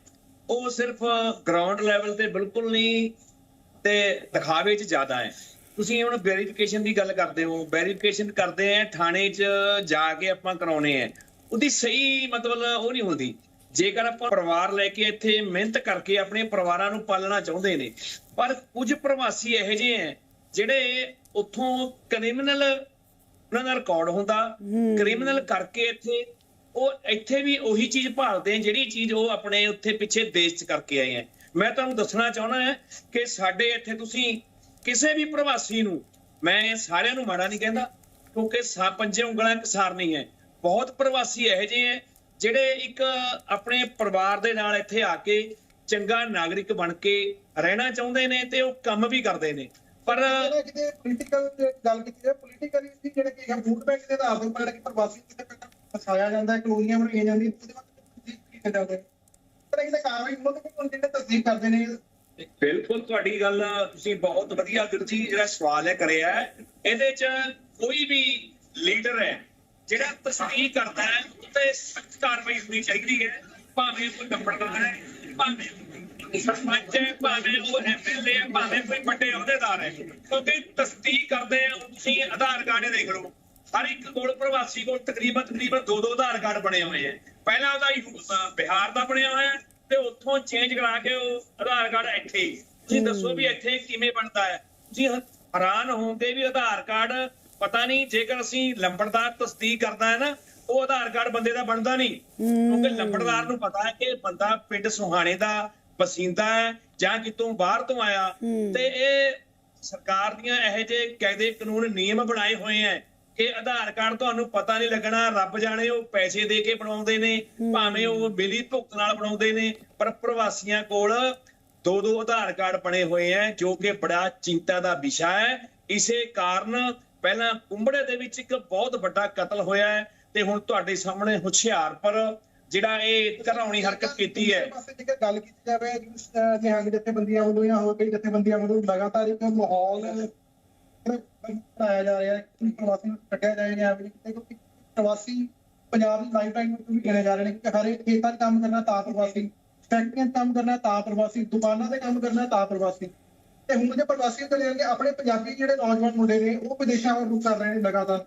ਉਹ ਸਿਰਫ ਗਰਾਊਂਡ ਲੈਵਲ ਤੇ ਬਿਲਕੁਲ ਨਹੀਂ, ਤੇ ਦਿਖਾਵੇ 'ਚ ਜ਼ਿਆਦਾ ਹੈ। ਤੁਸੀਂ ਹੁਣ ਵੈਰੀਫਿਕੇਸ਼ਨ ਦੀ ਗੱਲ ਕਰਦੇ ਹੋ ਵੈਰੀਫਿਕੇਸ਼ਨ ਕਰਦੇ ਆ ਥਾਣੇ 'ਚ ਜਾ ਕੇ ਆਪਾਂ ਕਰਾਉਨੇ ਆ ਉਹਦੀ ਸਹੀ ਮਤਲਬ ਉਹ ਨਹੀਂ ਹੁੰਦੀ। ਜੇਕਰ ਆਪਾਂ ਪਰਿਵਾਰ ਲੈ ਕੇ ਇੱਥੇ ਮਿਹਨਤ ਕਰਕੇ ਆਪਣੇ ਪਰਿਵਾਰਾਂ ਨੂੰ ਪਾਲਣਾ ਚਾਹੁੰਦੇ ਨੇ ਪਰ ਕੁਝ ਪ੍ਰਵਾਸੀ ਇਹੋ ਜਿਹੇ ਹੈ ਜਿਹੜੇ ਉੱਥੋਂ ਕ੍ਰਿਮੀਨਲ ਉਹਨਾਂ ਦਾ ਰਿਕਾਰਡ ਹੁੰਦਾ ਕ੍ਰਿਮੀਨਲ ਕਰਕੇ ਇੱਥੇ ਉਹ ਇੱਥੇ ਵੀ ਉਹੀ ਚੀਜ਼ ਭਾਲਦੇ ਆ ਜਿਹੜੀ ਚੀਜ਼ ਉਹ ਆਪਣੇ ਉੱਥੇ ਪਿੱਛੇ ਦੇਸ਼ 'ਚ ਕਰਕੇ ਆਏ ਆ ਮੈਂ ਤੁਹਾਨੂੰ ਦੱਸਣਾ ਚਾਹੁੰਦਾ ਹਾਂ ਕਿ ਸਾਡੇ ਇੱਥੇ ਤੁਸੀਂ ਕਿਸੇ ਵੀ ਪ੍ਰਵਾਸੀ ਨੂੰ ਮੈਂ ਸਾਰਿਆਂ ਨੂੰ ਮਾੜਾ ਨਹੀਂ ਕਹਿੰਦਾ ਕਿਉਂਕਿ ਸਾ ਪੰਜੇ ਉਂਗਲਾਂ ਕਸਾਰ ਨਹੀਂ ਹੈ ਬਹੁਤ ਪ੍ਰਵਾਸੀ ਇਹੋ ਜਿਹੇ ਹੈ ਜਿਹੜੇ ਇੱਕ ਆਪਣੇ ਪਰਿਵਾਰ ਦੇ ਨਾਲ ਇੱਥੇ ਆ ਕੇ ਚੰਗਾ ਨਾਗਰਿਕ ਬਣ ਕੇ ਰਹਿਣਾ ਚਾਹੁੰਦੇ ਨੇ ਤੇ ਉਹ ਕੰਮ ਵੀ ਕਰਦੇ ਨੇ। ਪਰ ਜਿਹੜਾ ਕਿਤੇ ਪੋਲੀਟੀਕਲ ਗੱਲ ਕੀਤੀ ਜਾਵੇ ਪੋਲੀਟੀਕਲੀ ਵੀ ਜਿਹੜੇ ਕਿ ਵੋਟ ਬੈਂਕ ਦੇ ਆਧਾਰ ਦੇ ਉੱਪਰ ਜਿਹੜਾ ਕਿ ਪ੍ਰਵਾਸੀ ਕਿਤੇ ਫਸਾਇਆ ਜਾਂਦਾ ਹੈ ਕਲੋਨੀਆਂ ਬਣਾਈਆਂ ਜਾਂਦੀਆਂ ਉਹਦੇ ਤਸਦੀਕ ਕੀਤੀ ਜਾਂਦੀ ਹੈ? ਪਰ ਇਹਦੇ ਕਾਰਵਾਈ ਉਹਨਾਂ ਦੇ ਕੋਲ ਜਿਹੜੇ ਤਸਦੀਕ ਕਰਦੇ ਨੇ। ਬਿਲਕੁਲ ਤੁਹਾਡੀ ਗੱਲ ਤੁਸੀਂ ਬਹੁਤ ਵਧੀਆ ਵੀਰ ਜੀ ਜਿਹੜਾ ਸਵਾਲ ਹੈ ਕਰਿਆ। ਇਹਦੇ ਚ ਕੋਈ ਵੀ ਲੀਡਰ ਹੈ ਜਿਹੜਾ ਤਸਦੀਕ ਕਰਦਾ ਹੈ ਤੇ ਸਖਤ ਕਾਰਵਾਈ ਹੋਣੀ ਚਾਹੀਦੀ ਹੈ। ਭਾਵੇਂ ਕੋਈ ਨੰਬਰਦਾਰ ਹੈ ਭਾਵੇਂ ਸਰਪੰਚ ਹੈ ਭਾਵੇਂ ਉਹ ਐਮਐਲਏ ਹੈ ਭਾਵੇਂ ਕੋਈ ਵੱਡੇ ਅਹੁਦੇਦਾਰ ਹੈ। ਕਿਉਂਕਿ ਤਸਦੀਕ ਕਰਦੇ ਆ ਤੁਸੀਂ ਆਧਾਰ ਕਾਰਡ ਦੇਖ ਲਓ। ਹਰ ਇੱਕ ਕੋਲ ਪ੍ਰਵਾਸੀ ਕੋਲ ਤਕਰੀਬਨ ਤਕਰੀਬਨ ਦੋ ਦੋ ਆਧਾਰ ਕਾਰਡ ਬਣੇ ਹੋਏ ਹੈ ਪਹਿਲਾਂ ਉਹਦਾ ਬਿਹਾਰ ਦਾ ਬਣਿਆ ਹੋਇਆ ਤੇ ਉੱਥੋਂ ਚੇਂਜ ਕਰਾ ਕੇ ਉਹ ਆਧਾਰ ਕਾਰਡ ਇੱਥੇ। ਤੁਸੀਂ ਦੱਸੋ ਵੀ ਇੱਥੇ ਕਿਵੇਂ ਬਣਦਾ ਹੈ। ਹ- ਹੈਰਾਨ ਹੋਵੋਗੇ ਵੀ ਆਧਾਰ ਕਾਰਡ ਪਤਾ ਨਹੀਂ ਜੇਕਰ ਅਸੀਂ ਲੰਬੜਦਾਰ ਤਸਦੀਕ ਕਰਦਾ ਹੈ ਨਾ ਉਹ ਆਧਾਰ ਕਾਰਡ ਬੰਦੇ ਦਾ ਬਣਦਾ ਨਹੀਂ। ਕਿਉਂਕਿ ਲੰਬੜਦਾਰ ਨੂੰ ਪਤਾ ਹੈ ਕਿ ਬੰਦਾ ਪਿੰਡ ਸੁਹਾਣੇ ਦਾ ਬਸਿੰਦਾ ਹੈ ਜਾਂ ਕਿਤੋਂ ਬਾਹਰ ਤੋਂ ਆਇਆ। ਤੇ ਇਹ ਸਰਕਾਰ ਦੀਆਂ ਇਹੋ ਜਿਹੇ ਕਾਇਦੇ ਕਾਨੂੰਨ ਨਿਯਮ ਬਣਾਏ ਹੋਏ ਹੈ ਕਿ ਆਧਾਰ ਕਾਰਡ ਤੁਹਾਨੂੰ ਪਤਾ ਨਹੀਂ ਲੱਗਣਾ ਰੱਬ ਜਾਣੇ ਉਹ ਪੈਸੇ ਦੇ ਕੇ ਬਣਾਉਂਦੇ ਨੇ ਭਾਵੇਂ ਉਹ ਬਿਲੀ ਭੁਗਤ ਨਾਲ ਬਣਾਉਂਦੇ ਨੇ ਪਰ ਪ੍ਰਵਾਸੀਆਂ ਕੋਲ ਦੋ ਦੋ ਆਧਾਰ ਕਾਰਡ ਬਣੇ ਹੋਏ ਹੈ ਜੋ ਕਿ ਬੜਾ ਚਿੰਤਾ ਦਾ ਵਿਸ਼ਾ ਹੈ। ਇਸੇ ਕਾਰਨ ਪਹਿਲਾਂ ਕੁੰਬੜੇ ਦੇ ਵਿੱਚ ਇੱਕ ਬਹੁਤ ਵੱਡਾ ਕਤਲ ਹੋਇਆ ਹੈ ਤੇ ਹੁਣ ਤੁਹਾਡੇ ਸਾਹਮਣੇ ਹੁਸ਼ਿਆਰਪੁਰ ਜਿਹੜਾ ਇਹ ਘਰਾਉਣੀ ਹਰਕਤ ਕੀਤੀ ਹੈ। ਜੇਕਰ ਗੱਲ ਕੀਤੀ ਜਾਵੇ ਨਿਹੰਗ ਜਥੇਬੰਦੀਆਂ ਵੱਲੋਂ ਜਾਂ ਹੋਰ ਕਈ ਜਥੇਬੰਦੀਆਂ ਵੱਲੋਂ ਲਗਾਤਾਰ ਇੱਕ ਮਾਹੌਲ ਬਣਾਇਆ ਜਾ ਰਿਹਾ ਹੈ ਕਿ ਪ੍ਰਵਾਸੀ ਨੂੰ ਕੱਢਿਆ ਜਾਏਗਾ ਵੀ ਕਿਉਂਕਿ ਪ੍ਰਵਾਸੀ ਪੰਜਾਬ ਦੀ ਲਾਈਫ ਲਾਈਨ ਵਿੱਚ ਵੀ ਗਿਣੇ ਜਾ ਰਹੇ ਨੇ ਕਿ ਹਰ ਖੇਤਾਂ 'ਚ ਕੰਮ ਕਰਨਾ ਤਾਂ ਪ੍ਰਵਾਸੀ, ਫੈਕਟਰੀਆਂ 'ਚ ਕੰਮ ਕਰਨਾ ਤਾਂ ਪ੍ਰਵਾਸੀ, ਦੁਕਾਨਾਂ ਤੇ ਕੰਮ ਕਰਨਾ ਤਾਂ ਪ੍ਰਵਾਸੀ। ਤੇ ਹੁਣ ਜੇ ਪ੍ਰਵਾਸੀ ਚਲੇ ਜਾਣਗੇ ਆਪਣੇ ਪੰਜਾਬੀ ਜਿਹੜੇ ਨੌਜਵਾਨ ਮੁੰਡੇ ਨੇ ਉਹ ਵਿਦੇਸ਼ਾਂ ਵੱਲ ਰੁਖ ਕਰ ਰਹੇ ਨੇ ਲਗਾਤਾਰ।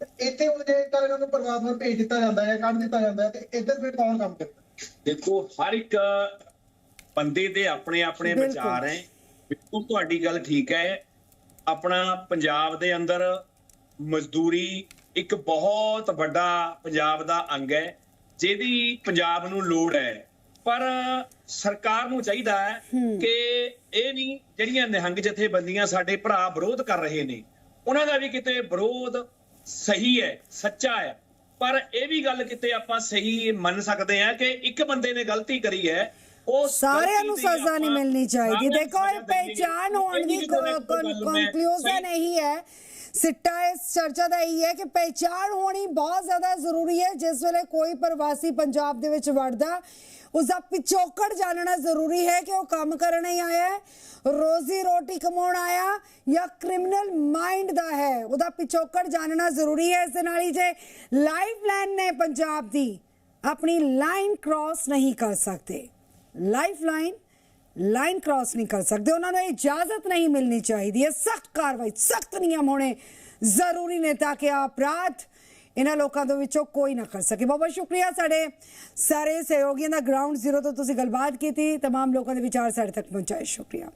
ਤੇ ਇੱਥੇ ਉਹ ਜੇ ਕੱਲ ਇਹਨਾਂ ਨੂੰ ਪਰਿਵਾਰ ਨੂੰ ਭੇਜ ਦਿੱਤਾ ਜਾਂਦਾ ਹੈ ਕੱਢ ਦਿੱਤਾ ਜਾਂਦਾ ਹੈ ਤੇ ਇੱਧਰ ਫਿਰ ਕੌਣ ਕੰਮ ਕਰਦਾ? ਦੇਖੋ ਹਰ ਇੱਕ ਬੰਦੇ ਦੇ ਆਪਣੇ ਆਪਣੇ। ਵਿਚਾਰ ਹੈ। ਬਿਲਕੁਲ ਤੁਹਾਡੀ ਗੱਲ ਠੀਕ ਹੈ। ਆਪਣਾ ਪੰਜਾਬ ਦੇ ਅੰਦਰ ਮਜ਼ਦੂਰੀ ਇੱਕ ਬਹੁਤ ਵੱਡਾ ਪੰਜਾਬ ਦਾ ਅੰਗ ਹੈ। ਜਿਹਦੀ ਪੰਜਾਬ ਨੂੰ ਲੋੜ ਹੈ। ਪਰ ਸਰਕਾਰ ਨੂੰ ਚਾਹੀਦਾ ਹੈ ਕਿ ਇਹ ਨਹੀਂ ਜਿਹੜੀਆਂ ਨਿਹੰਗ ਜਥੇਬੰਦੀਆਂ ਸਾਡੇ ਭਰਾ ਵਿਰੋਧ ਕਰ ਰਹੇ ਨੇ ਉਹਨਾਂ ਦਾ ਵੀ ਕਿਤੇ ਵਿਰੋਧ ਸਹੀ ਹੈ ਸੱਚਾ ਹੈ। ਪਰ ਇਹ ਵੀ ਗੱਲ ਕਿਤੇ ਆਪਾਂ ਸਹੀ ਮੰਨ ਸਕਦੇ ਹਾਂ ਕਿ ਇੱਕ ਬੰਦੇ ਨੇ ਗਲਤੀ ਕਰੀ ਹੈ ਉਹ ਸਾਰਿਆਂ ਨੂੰ ਸਜ਼ਾ ਨਹੀਂ ਮਿਲਣੀ ਚਾਹੀਦੀ। ਦੇਖੋ ਇਹ ਪਹਿਚਾਨ ਹੋਣ ਦੀ ਸਹੀ- ਇਹੀ ਹੈ ਸਿੱਟਾ ਇਸ ਚਰਚਾ ਦਾ ਇਹੀ ਹੈ ਕਿ ਪਹਿਚਾਨ ਹੋਣੀ ਬਹੁਤ ਜ਼ਿਆਦਾ ਜ਼ਰੂਰੀ ਹੈ ਜਿਸ ਵੇਲੇ ਕੋਈ ਪ੍ਰਵਾਸੀ ਪੰਜਾਬ ਦੇ ਵਿੱਚ ਵੜਦਾ ਉਸ ਦਾ ਪਿਛੋਕੜ ਜਾਣਨਾ ਜ਼ਰੂਰੀ ਹੈ ਕਿ ਉਹ ਕੰਮ ਕਰਨ ਹੀ ਆਇਆ ਹੈ। ਰੋਜ਼ੀ ਰੋਟੀ ਕਮਾਉਣ ਆਇਆ ਜਾਂ ਕ੍ਰਿਮੀਨਲ ਮਾਈਂਡ ਦਾ ਹੈ। ਉਹਦਾ ਪਿਛੋਕੜ ਜਾਣਨਾ ਜ਼ਰੂਰੀ ਹੈ। ਇਸ ਦੇ ਨਾਲ ਹੀ ਜੇ ਲਾਈਫ ਲਾਈਨ ਨੇ ਪੰਜਾਬ ਦੀ ਆਪਣੀ ਲਾਈਨ ਕ੍ਰਾਸ ਨਹੀਂ ਕਰ ਸਕਦੇ। ਲਾਈਫ ਲਾਈਨ ਲਾਈਨ ਕ੍ਰਾਸ ਨਹੀਂ ਕਰ ਸਕਦੇ। ਉਹਨਾਂ ਨੂੰ ਇਜਾਜ਼ਤ ਨਹੀਂ ਮਿਲਣੀ ਚਾਹੀਦੀ ਹੈ। ਸਖਤ ਕਾਰਵਾਈ, ਸਖਤ ਨਿਯਮ ਹੋਣੇ ਜ਼ਰੂਰੀ ਨੇ ਤਾਂ ਕਿ ਅਪਰਾਧ ਇਹਨਾਂ ਲੋਕਾਂ ਦੇ ਵਿੱਚੋਂ ਕੋਈ ਨਾ ਕਰ ਸਕੇ ਬਹੁਤ ਬਹੁਤ ਸ਼ੁਕਰੀਆ ਸਾਡੇ ਸਾਰੇ ਸਹਿਯੋਗੀਆਂ ਦਾ ਗਰਾਊਂਡ ਜ਼ੀਰੋ ਤੋਂ ਤੁਸੀਂ ਗੱਲਬਾਤ ਕੀਤੀ तमाम ਲੋਕਾਂ ਦੇ ਵਿਚਾਰ ਸਾਡੇ ਤੱਕ ਪਹੁੰਚਾਏ ਸ਼ੁਕਰੀਆ